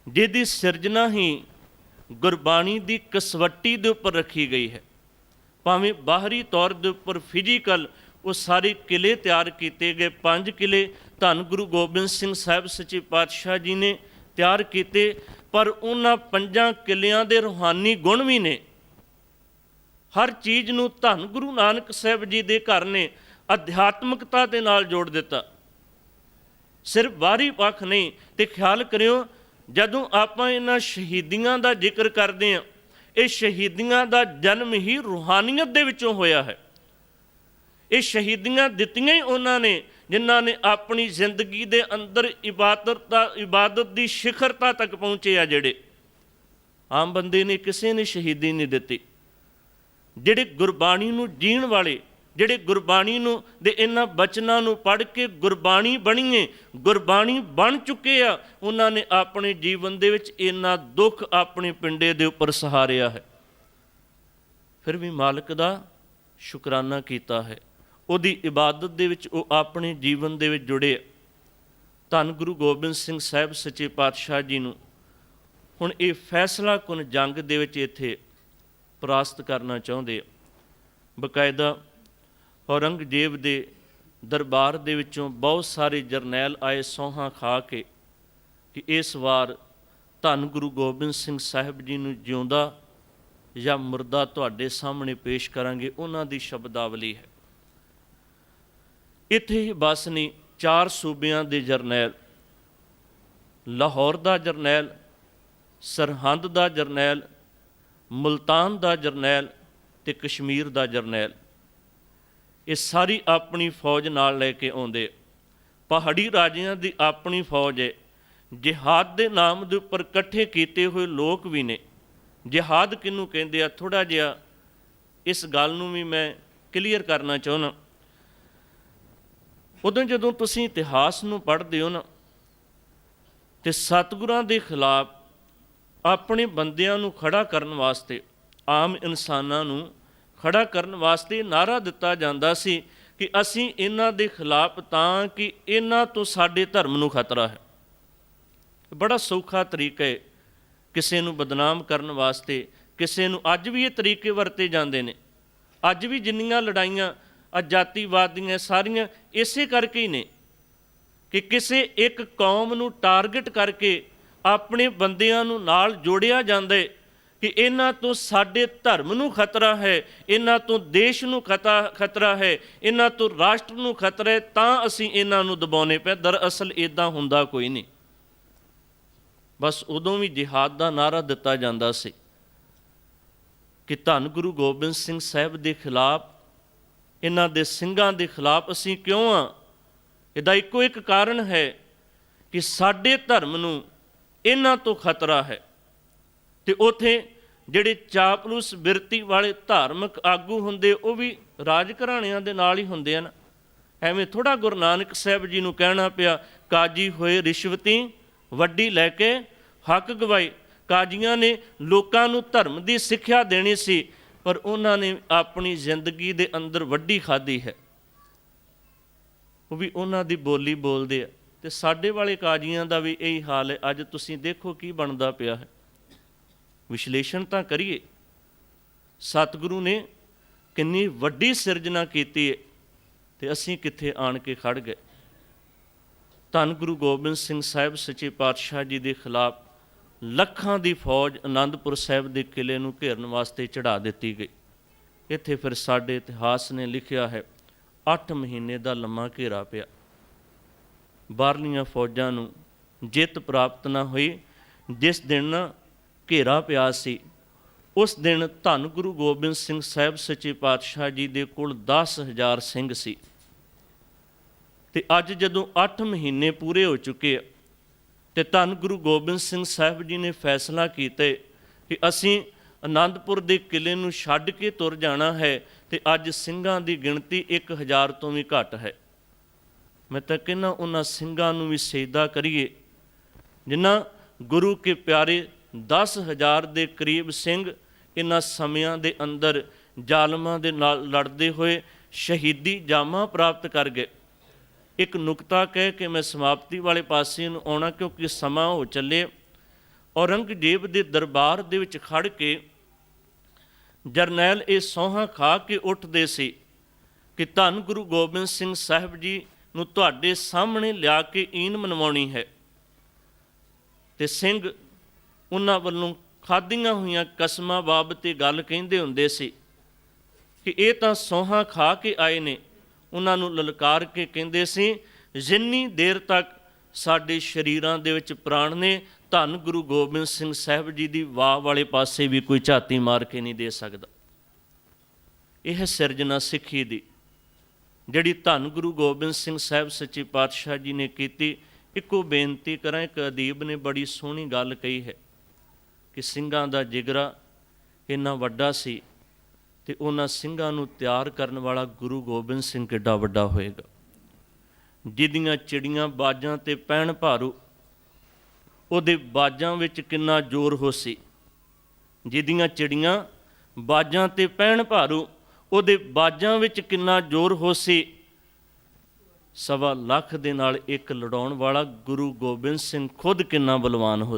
ਜਿਹਦੀ ਸਿਰਜਣਾ ਹੀ ਗੁਰਬਾਣੀ ਦੀ ਕਸਵੱਟੀ ਦੇ ਉੱਪਰ ਰੱਖੀ ਗਈ ਹੈ। ਭਾਵੇਂ ਬਾਹਰੀ ਤੌਰ ਦੇ ਉੱਪਰ ਫਿਜ਼ੀਕਲ ਉਹ ਸਾਰੇ ਕਿਲੇ ਤਿਆਰ ਕੀਤੇ ਗਏ, ਪੰਜ ਕਿਲੇ ਧੰਨ ਗੁਰੂ ਗੋਬਿੰਦ ਸਿੰਘ ਸਾਹਿਬ ਸੱਚੇ ਪਾਤਸ਼ਾਹ ਜੀ ਨੇ ਤਿਆਰ ਕੀਤੇ, ਪਰ ਉਹਨਾਂ ਪੰਜਾਂ ਕਿਲਿਆਂ ਦੇ ਰੂਹਾਨੀ ਗੁਣ ਵੀ ਨੇ। ਹਰ ਚੀਜ਼ ਨੂੰ ਧੰਨ ਗੁਰੂ ਨਾਨਕ ਸਾਹਿਬ ਜੀ ਦੇ ਘਰ ਨੇ ਅਧਿਆਤਮਿਕਤਾ ਦੇ ਨਾਲ ਜੋੜ ਦਿੱਤਾ। ਸਿਰਫ ਬਾਹਰੀ ਪੱਖ ਨਹੀਂ, ਤੇ ਖਿਆਲ ਕਰਿਓ ਜਦੋਂ ਆਪਾਂ ਇਹਨਾਂ ਸ਼ਹੀਦੀਆਂ ਦਾ ਜ਼ਿਕਰ ਕਰਦੇ ਹਾਂ, ਇਹ ਸ਼ਹੀਦੀਆਂ ਦਾ ਜਨਮ ਹੀ ਰੂਹਾਨੀਅਤ ਦੇ ਵਿੱਚੋਂ ਹੋਇਆ ਹੈ। ਇਹ ਸ਼ਹੀਦੀਆਂ ਦਿੱਤੀਆਂ ਹੀ ਉਹਨਾਂ ਨੇ, ਜਿਨ੍ਹਾਂ ਨੇ ਆਪਣੀ ਜ਼ਿੰਦਗੀ ਦੇ ਅੰਦਰ ਇਬਾਦਤ ਦਾ ਇਬਾਦਤ ਦੀ ਸਿਖਰਤਾ ਤੱਕ ਪਹੁੰਚੇ ਆ ਜਿਹੜੇ। ਆਮ ਬੰਦੇ ਨੇ ਕਿਸੇ ਨੇ ਸ਼ਹੀਦੀ ਨਹੀਂ ਦਿੱਤੀ। ਜਿਹੜੇ ਗੁਰਬਾਣੀ ਨੂੰ ਜੀਣ ਵਾਲੇ ਜਿਹੜੇ ਗੁਰਬਾਣੀ ਨੂੰ ਦੇ ਇਹਨਾਂ ਬਚਨਾਂ ਨੂੰ ਪੜ੍ਹ ਕੇ ਗੁਰਬਾਣੀ ਬਣੀਏ, ਗੁਰਬਾਣੀ ਬਣ ਚੁੱਕੇ ਆ, ਉਹਨਾਂ ਨੇ ਆਪਣੇ ਜੀਵਨ ਦੇ ਵਿੱਚ ਇੰਨਾ ਦੁੱਖ ਆਪਣੇ ਪਿੰਡੇ ਦੇ ਉੱਪਰ ਸਹਾਰਿਆ ਹੈ। ਫਿਰ ਵੀ ਮਾਲਕ ਦਾ ਸ਼ੁਕਰਾਨਾ ਕੀਤਾ ਹੈ। ਉਹਦੀ ਇਬਾਦਤ ਦੇ ਵਿੱਚ ਉਹ ਆਪਣੇ ਜੀਵਨ ਦੇ ਵਿੱਚ ਜੁੜੇ ਧੰਨ ਗੁਰੂ ਗੋਬਿੰਦ ਸਿੰਘ ਸਾਹਿਬ ਸੱਚੇ ਪਾਤਸ਼ਾਹ ਜੀ ਨੂੰ ਹੁਣ ਇਹ ਫੈਸਲਾ ਕੁਨ ਜੰਗ ਦੇ ਵਿੱਚ ਇੱਥੇ ਪ੍ਰਾਸਤ ਕਰਨਾ ਚਾਹੁੰਦੇ ਆ। ਬਕਾਇਦਾ ਔਰੰਗਜ਼ੇਬ ਦੇ ਦਰਬਾਰ ਦੇ ਵਿੱਚੋਂ ਬਹੁਤ ਸਾਰੇ ਜਰਨੈਲ ਆਏ ਸੋਹਾਂ ਖਾ ਕੇ ਕਿ ਇਸ ਵਾਰ ਧੰਨ ਗੁਰੂ ਗੋਬਿੰਦ ਸਿੰਘ ਸਾਹਿਬ ਜੀ ਨੂੰ ਜਿਉਂਦਾ ਜਾਂ ਮੁਰਦਾ ਤੁਹਾਡੇ ਸਾਹਮਣੇ ਪੇਸ਼ ਕਰਾਂਗੇ, ਉਹਨਾਂ ਦੀ ਸ਼ਬਦਾਵਲੀ ਹੈ। ਇੱਥੇ ਹੀ ਬਸ ਨਹੀਂ ਚਾਰ ਸੂਬਿਆਂ ਦੇ ਜਰਨੈਲ, ਲਾਹੌਰ ਦਾ ਜਰਨੈਲ, ਸਰਹੰਦ ਦਾ ਜਰਨੈਲ, ਮੁਲਤਾਨ ਦਾ ਜਰਨੈਲ ਤੇ ਕਸ਼ਮੀਰ ਦਾ ਜਰਨੈਲ। ਇਹ ਸਾਰੀ ਆਪਣੀ ਫੌਜ ਨਾਲ ਲੈ ਕੇ ਆਉਂਦੇ ਪਹਾੜੀ ਰਾਜਿਆਂ ਦੀ ਆਪਣੀ ਫੌਜ ਹੈ ਜਿਹਾਦ ਦੇ ਨਾਮ ਦੇ ਉੱਪਰ ਇਕੱਠੇ ਕੀਤੇ ਹੋਏ ਲੋਕ ਵੀ ਨੇ। ਜਿਹਾਦ ਕਿਹਨੂੰ ਕਹਿੰਦੇ ਆ? ਥੋੜਾ ਜਿਹਾ ਇਸ ਗੱਲ ਨੂੰ ਵੀ ਮੈਂ ਕਲੀਅਰ ਕਰਨਾ ਚਾਹੁੰਦਾ। ਉਦੋਂ ਜਦੋਂ ਤੁਸੀਂ ਇਤਿਹਾਸ ਨੂੰ ਪੜ੍ਹਦੇ ਹੋ ਨਾ, ਤੇ ਸਤਿਗੁਰਾਂ ਦੇ ਖਿਲਾਫ ਆਪਣੇ ਬੰਦਿਆਂ ਨੂੰ ਖੜਾ ਕਰਨ ਵਾਸਤੇ ਆਮ ਇਨਸਾਨਾਂ ਨੂੰ ਖੜਾ ਕਰਨ ਵਾਸਤੇ ਨਾਰਾ ਦਿੱਤਾ ਜਾਂਦਾ ਸੀ ਕਿ ਅਸੀਂ ਇਹਨਾਂ ਦੇ ਖਿਲਾਫ ਤਾਂ ਕਿ ਇਹਨਾਂ ਤੋਂ ਸਾਡੇ ਧਰਮ ਨੂੰ ਖਤਰਾ ਹੈ। ਬੜਾ ਸੌਖਾ ਤਰੀਕਾ ਹੈ ਕਿਸੇ ਨੂੰ ਬਦਨਾਮ ਕਰਨ ਵਾਸਤੇ, ਕਿਸੇ ਨੂੰ ਅੱਜ ਵੀ ਇਹ ਤਰੀਕੇ ਵਰਤੇ ਜਾਂਦੇ ਨੇ। ਅੱਜ ਵੀ ਜਿੰਨੀਆਂ ਲੜਾਈਆਂ ਆ ਜਾਤੀਵਾਦ ਦੀਆਂ ਸਾਰੀਆਂ ਇਸੇ ਕਰਕੇ ਹੀ ਨੇ ਕਿ ਕਿਸੇ ਇੱਕ ਕੌਮ ਨੂੰ ਟਾਰਗੇਟ ਕਰਕੇ ਆਪਣੇ ਬੰਦਿਆਂ ਨੂੰ ਨਾਲ ਜੋੜਿਆ ਜਾਂਦਾ ਹੈ। ਕਿ ਇਹਨਾਂ ਤੋਂ ਸਾਡੇ ਧਰਮ ਨੂੰ ਖਤਰਾ ਹੈ, ਇਹਨਾਂ ਤੋਂ ਦੇਸ਼ ਨੂੰ ਖਤਾ, ਖਤਰਾ ਹੈ, ਇਹਨਾਂ ਤੋਂ ਰਾਸ਼ਟਰ ਨੂੰ ਖਤਰਾ ਹੈ, ਤਾਂ ਅਸੀਂ ਇਹਨਾਂ ਨੂੰ ਦਬਾਉਣੇ ਪਏ। ਦਰਅਸਲ ਇਦਾਂ ਹੁੰਦਾ ਕੋਈ ਨਹੀਂ। ਬਸ ਉਦੋਂ ਵੀ ਜਿਹਾਦ ਦਾ ਨਾਰਾ ਦਿੱਤਾ ਜਾਂਦਾ ਸੀ ਕਿ ਧੰਨ ਗੁਰੂ ਗੋਬਿੰਦ ਸਿੰਘ ਸਾਹਿਬ ਦੇ ਖਿਲਾਫ, ਇਹਨਾਂ ਦੇ ਸਿੰਘਾਂ ਦੇ ਖਿਲਾਫ ਅਸੀਂ ਕਿਉਂ ਆ? ਇਹਦਾ ਇੱਕੋ ਇੱਕ ਕਾਰਨ ਹੈ ਕਿ ਸਾਡੇ ਧਰਮ ਨੂੰ ਇਹਨਾਂ ਤੋਂ ਖਤਰਾ ਹੈ। ਤੇ ਉਥੇ ਜਿਹੜੇ ਚਾਪਲੂਸ ਬਿਰਤੀ ਵਾਲੇ ਧਾਰਮਿਕ ਆਗੂ ਹੁੰਦੇ, ਉਹ ਵੀ ਰਾਜ ਘਰਾਣਿਆਂ ਦੇ ਨਾਲ ਹੀ ਹੁੰਦੇ ਹਨ। ਐਵੇਂ ਥੋੜਾ ਗੁਰੂ ਨਾਨਕ ਸਾਹਿਬ ਜੀ ਨੂੰ ਕਹਿਣਾ ਪਿਆ, ਕਾਜੀ ਹੋਏ ਰਿਸ਼ਵਤੀ, ਵੱਡੀ ਲੈ ਕੇ ਹੱਕ ਗਵਾਈ। ਕਾਜੀਆਂ ਨੇ ਲੋਕਾਂ ਨੂੰ ਧਰਮ ਦੀ ਸਿੱਖਿਆ ਦੇਣੀ ਸੀ, ਪਰ ਉਹਨਾਂ ਨੇ ਆਪਣੀ ਜ਼ਿੰਦਗੀ ਦੇ ਅੰਦਰ ਵੱਡੀ ਖਾਦੀ ਹੈ। ਉਹ ਵੀ ਉਹਨਾਂ ਦੀ ਬੋਲੀ ਬੋਲਦੇ ਆ। ਤੇ ਸਾਡੇ ਵਾਲੇ ਕਾਜੀਆਂ ਦਾ ਵੀ ਇਹੀ ਹਾਲ ਹੈ। ਅੱਜ ਤੁਸੀਂ ਦੇਖੋ ਕੀ ਬਣਦਾ ਪਿਆ ਹੈ। ਵਿਸ਼ਲੇਸ਼ਣ ਤਾਂ ਕਰੀਏ। ਸਤਿਗੁਰੂ ਨੇ ਕਿੰਨੀ ਵੱਡੀ ਸਿਰਜਣਾ ਕੀਤੀ ਹੈ ਤੇ ਅਸੀਂ ਕਿੱਥੇ ਆਣ ਕੇ ਖੜ ਗਏ। ਧੰਨ ਗੁਰੂ ਗੋਬਿੰਦ ਸਿੰਘ ਸਾਹਿਬ, ਸੱਚੇ ਪਾਤਸ਼ਾਹ ਜੀ ਦੇ ਖਿਲਾਫ ਲੱਖਾਂ ਦੀ ਫੌਜ ਆਨੰਦਪੁਰ ਸਾਹਿਬ ਦੇ ਕਿਲੇ ਨੂੰ ਘੇਰਨ ਵਾਸਤੇ ਚੜਾ ਦਿੱਤੀ ਗਈ। ਇੱਥੇ ਫਿਰ ਸਾਡੇ ਇਤਿਹਾਸ ਨੇ ਲਿਖਿਆ ਹੈ 8 ਮਹੀਨੇ ਦਾ ਲੰਮਾ ਘੇਰਾ ਪਿਆ। ਬਾਹਰਲੀਆਂ ਫੌਜਾਂ ਨੂੰ ਜਿੱਤ ਪ੍ਰਾਪਤ ਨਾ ਹੋਈ, ਜਿਸ ਦਿਨ ਘੇਰਾ ਪਿਆ ਸੀ। ਉਸ ਦਿਨ ਧੰਨ ਗੁਰੂ ਗੋਬਿੰਦ ਸਿੰਘ ਸਾਹਿਬ ਸੱਚੇ ਪਾਤਸ਼ਾਹ ਜੀ ਦੇ ਕੋਲ 10000 ਸਿੰਘ ਸੀ। ਤੇ ਅੱਜ ਜਦੋਂ 8 ਮਹੀਨੇ ਪੂਰੇ ਹੋ ਚੁੱਕੇ ਆ, ਤੇ ਧੰਨ ਗੁਰੂ ਗੋਬਿੰਦ ਸਿੰਘ ਸਾਹਿਬ ਜੀ ਨੇ ਫੈਸਲਾ ਕੀਤਾ ਕਿ ਅਸੀਂ ਆਨੰਦਪੁਰ ਦੇ ਕਿਲੇ ਨੂੰ ਛੱਡ ਕੇ ਤੁਰ ਜਾਣਾ ਹੈ ਤੇ ਅੱਜ ਸਿੰਘਾਂ ਦੀ ਗਿਣਤੀ 1000 ਤੋਂ ਵੀ ਘੱਟ ਹੈ। ਮੈਂ ਤਾਂ ਕਹਿੰਦਾ ਉਹਨਾਂ ਸਿੰਘਾਂ ਨੂੰ ਵੀ ਸਜਦਾ ਕਰੀਏ, ਜਿਨ੍ਹਾਂ ਗੁਰੂ ਕੇ ਪਿਆਰੇ 10000 ਦੇ ਕਰੀਬ ਸਿੰਘ ਇਹਨਾਂ ਸਮਿਆਂ ਦੇ ਅੰਦਰ ਜ਼ਾਲਮਾਂ ਦੇ ਨਾਲ ਲੜਦੇ ਹੋਏ ਸ਼ਹੀਦੀ ਜਾਮਾ ਪ੍ਰਾਪਤ ਕਰ ਗਏ। ਇੱਕ ਨੁਕਤਾ ਕਹਿ ਕੇ ਮੈਂ ਸਮਾਪਤੀ ਵਾਲੇ ਪਾਸੇ ਨੂੰ ਆਉਣਾ ਕਿਉਂਕਿ ਸਮਾਂ ਹੋ ਚੱਲੇ ਔਰੰਗਜ਼ੇਬ ਦੇ ਦਰਬਾਰ ਦੇ ਵਿੱਚ ਖੜ ਕੇ ਜਰਨੈਲ ਇਹ ਸੌਹਾਂ ਖਾ ਕੇ ਉੱਠਦੇ ਸੀ ਕਿ ਧੰਨ ਗੁਰੂ ਗੋਬਿੰਦ ਸਿੰਘ ਸਾਹਿਬ ਜੀ ਨੂੰ ਤੁਹਾਡੇ ਸਾਹਮਣੇ ਲਿਆ ਕੇ ਈਨ ਮਨਵਾਉਣੀ ਹੈ। ਤੇ ਸਿੰਘ ਉਹਨਾਂ ਵੱਲੋਂ ਖਾਧੀਆਂ ਹੋਈਆਂ ਕਸਮਾਂ ਬਾਬਤ ਇਹ ਗੱਲ ਕਹਿੰਦੇ ਹੁੰਦੇ ਸੀ ਕਿ ਇਹ ਤਾਂ ਸੋਹਾਂ ਖਾ ਕੇ ਆਏ ਨੇ। ਉਹਨਾਂ ਨੂੰ ਲਲਕਾਰ ਕੇ ਕਹਿੰਦੇ ਸੀ, ਜਿੰਨੀ ਦੇਰ ਤੱਕ ਸਾਡੇ ਸ਼ਰੀਰਾਂ ਦੇ ਵਿੱਚ ਪ੍ਰਾਣ ਨੇ, ਧੰਨ ਗੁਰੂ ਗੋਬਿੰਦ ਸਿੰਘ ਸਾਹਿਬ ਜੀ ਦੀ ਵਾਹ ਵਾਲੇ ਪਾਸੇ ਵੀ ਕੋਈ ਝਾਤੀ ਮਾਰ ਕੇ ਨਹੀਂ ਦੇ ਸਕਦਾ। ਇਹ ਹੈ ਸਿਰਜਣਾ ਸਿੱਖੀ ਦੀ, ਜਿਹੜੀ ਧੰਨ ਗੁਰੂ ਗੋਬਿੰਦ ਸਿੰਘ ਸਾਹਿਬ ਸੱਚੇ ਪਾਤਸ਼ਾਹ ਜੀ ਨੇ ਕੀਤੀ, ਇੱਕੋ ਬੇਨਤੀ ਕਰਾਂ, ਇੱਕ ਅਦੀਬ ਨੇ ਬੜੀ ਸੋਹਣੀ ਗੱਲ ਕਹੀ ਹੈ। ਕਿ ਸਿੰਘਾਂ ਦਾ ਜਿਗਰਾ ਇੰਨਾ ਵੱਡਾ ਸੀ ਤੇ ਉਹਨਾਂ ਸਿੰਘਾਂ ਨੂੰ ਤਿਆਰ ਕਰਨ ਵਾਲਾ ਗੁਰੂ ਗੋਬਿੰਦ ਸਿੰਘ ਕਿੱਡਾ ਵੱਡਾ ਹੋਏਗਾ। ਜਿਹਦੀਆਂ ਚਿੜੀਆਂ ਬਾਜਾਂ ਤੇ ਪੈਣ ਭਾਰੂ, ਉਹਦੇ ਬਾਜਾਂ ਵਿੱਚ ਕਿੰਨਾ ਜ਼ੋਰ ਹੋ ਸੀ। ਜਿਹਦੀਆਂ ਚਿੜੀਆਂ ਬਾਜਾਂ ਤੇ ਪੈਣ ਭਾਰੂ, ਉਹਦੇ ਬਾਜਾਂ ਵਿੱਚ ਕਿੰਨਾ ਜ਼ੋਰ ਹੋ ਸੀ। ਸਵਾ ਲੱਖ ਦੇ ਨਾਲ ਇੱਕ ਲੜਾਉਣ ਵਾਲਾ ਗੁਰੂ ਗੋਬਿੰਦ ਸਿੰਘ ਖੁਦ ਕਿੰਨਾ ਬਲਵਾਨ ਹੋ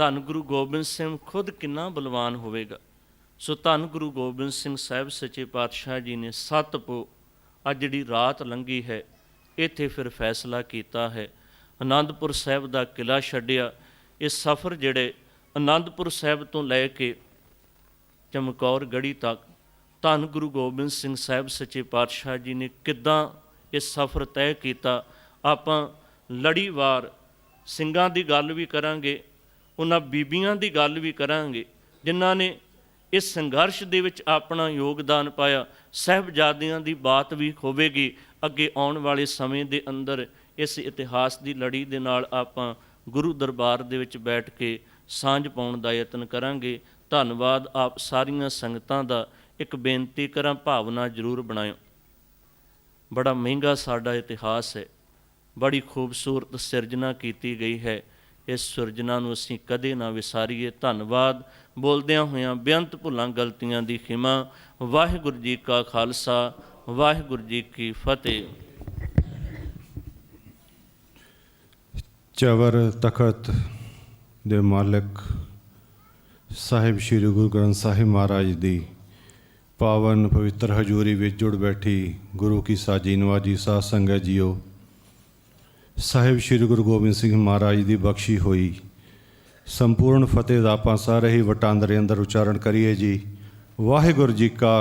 ਧੰਨ ਗੁਰੂ ਗੋਬਿੰਦ ਸਿੰਘ ਖੁਦ ਕਿੰਨਾ ਬਲਵਾਨ ਹੋਵੇਗਾ। ਸੋ ਧੰਨ ਗੁਰੂ ਗੋਬਿੰਦ ਸਿੰਘ ਸਾਹਿਬ ਸੱਚੇ ਪਾਤਸ਼ਾਹ ਜੀ ਨੇ ਸੱਤ ਪੋ ਅੱਜ ਜਿਹੜੀ ਰਾਤ ਲੰਗੀ ਹੈ, ਇੱਥੇ ਫਿਰ ਫੈਸਲਾ ਕੀਤਾ ਹੈ। ਆਨੰਦਪੁਰ ਸਾਹਿਬ ਦਾ ਕਿਲਾ ਛੱਡਿਆ। ਇਹ ਸਫ਼ਰ ਜਿਹੜੇ ਆਨੰਦਪੁਰ ਸਾਹਿਬ ਤੋਂ ਲੈ ਕੇ ਚਮਕੌਰ ਗੜੀ ਤੱਕ ਧੰਨ ਗੁਰੂ ਗੋਬਿੰਦ ਸਿੰਘ ਸਾਹਿਬ ਸੱਚੇ ਪਾਤਸ਼ਾਹ ਜੀ ਨੇ ਕਿੱਦਾਂ ਇਹ ਸਫ਼ਰ ਤੈਅ ਕੀਤਾ। ਆਪਾਂ ਲੜੀਵਾਰ ਸਿੰਘਾਂ ਦੀ ਗੱਲ ਵੀ ਕਰਾਂਗੇ। ਉਹਨਾਂ ਬੀਬੀਆਂ ਦੀ ਗੱਲ ਵੀ ਕਰਾਂਗੇ, ਜਿਨ੍ਹਾਂ ਨੇ ਇਸ ਸੰਘਰਸ਼ ਦੇ ਵਿੱਚ ਆਪਣਾ ਯੋਗਦਾਨ ਪਾਇਆ। ਸਹਿਬਜ਼ਾਦਿਆਂ ਦੀ ਬਾਤ ਵੀ ਹੋਵੇਗੀ। ਅੱਗੇ ਆਉਣ ਵਾਲੇ ਸਮੇਂ ਦੇ ਅੰਦਰ ਇਸ ਇਤਿਹਾਸ ਦੀ ਲੜੀ ਦੇ ਨਾਲ ਆਪਾਂ ਗੁਰੂ ਦਰਬਾਰ ਦੇ ਵਿੱਚ ਬੈਠ ਕੇ ਸਾਂਝ ਪਾਉਣ ਦਾ ਯਤਨ ਕਰਾਂਗੇ। ਧੰਨਵਾਦ ਆਪ ਸਾਰੀਆਂ ਸੰਗਤਾਂ ਦਾ। ਇੱਕ ਬੇਨਤੀ ਕਰਾਂ, ਭਾਵਨਾ ਜ਼ਰੂਰ ਬਣਾਇਓ। ਬੜਾ ਮਹਿੰਗਾ ਸਾਡਾ ਇਤਿਹਾਸ ਹੈ। ਬੜੀ ਖੂਬਸੂਰਤ ਸਿਰਜਣਾ ਕੀਤੀ ਗਈ ਹੈ। ਇਸ ਸਿਰਜਣਾ ਨੂੰ ਅਸੀਂ ਕਦੇ ਨਾ ਵਿਸਾਰੀਏ। ਧੰਨਵਾਦ। ਬੋਲਦਿਆਂ ਹੋਇਆਂ ਬੇਅੰਤ ਭੁੱਲਾਂ ਗਲਤੀਆਂ ਦੀ ਖਿਮਾ। ਵਾਹਿਗੁਰੂ ਜੀ ਕਾ ਖਾਲਸਾ, ਵਾਹਿਗੁਰੂ ਜੀ ਕੀ ਫਤਿਹ। ਚਵਰ ਤਖਤ ਦੇ ਮਾਲਕ ਸਾਹਿਬ ਸ੍ਰੀ ਗੁਰੂ ਗ੍ਰੰਥ ਸਾਹਿਬ ਮਹਾਰਾਜ ਦੀ ਪਾਵਨ ਪਵਿੱਤਰ ਹਜ਼ੂਰੀ ਵਿੱਚ ਜੁੜ ਬੈਠੀ ਗੁਰੂ ਕੀ ਸਾਜੀ ਨਵਾਜੀ ਸਾਧ ਸੰਗਤ ਜੀਓ ਸਾਹਿਬ ਸ੍ਰੀ ਗੁਰੂ ਗੋਬਿੰਦ ਸਿੰਘ ਮਹਾਰਾਜ ਦੀ ਬਖਸ਼ੀ ਹੋਈ। ਸੰਪੂਰਨ ਫਤਿਹ ਦਾ ਆਪਾਂ ਸਾਰੇ ਹੀ ਵਟਾਂਦਰੇ ਅੰਦਰ ਉਚਾਰਨ ਕਰੀਏ ਜੀ। ਵਾਹਿਗੁਰੂ ਜੀ ਕਾ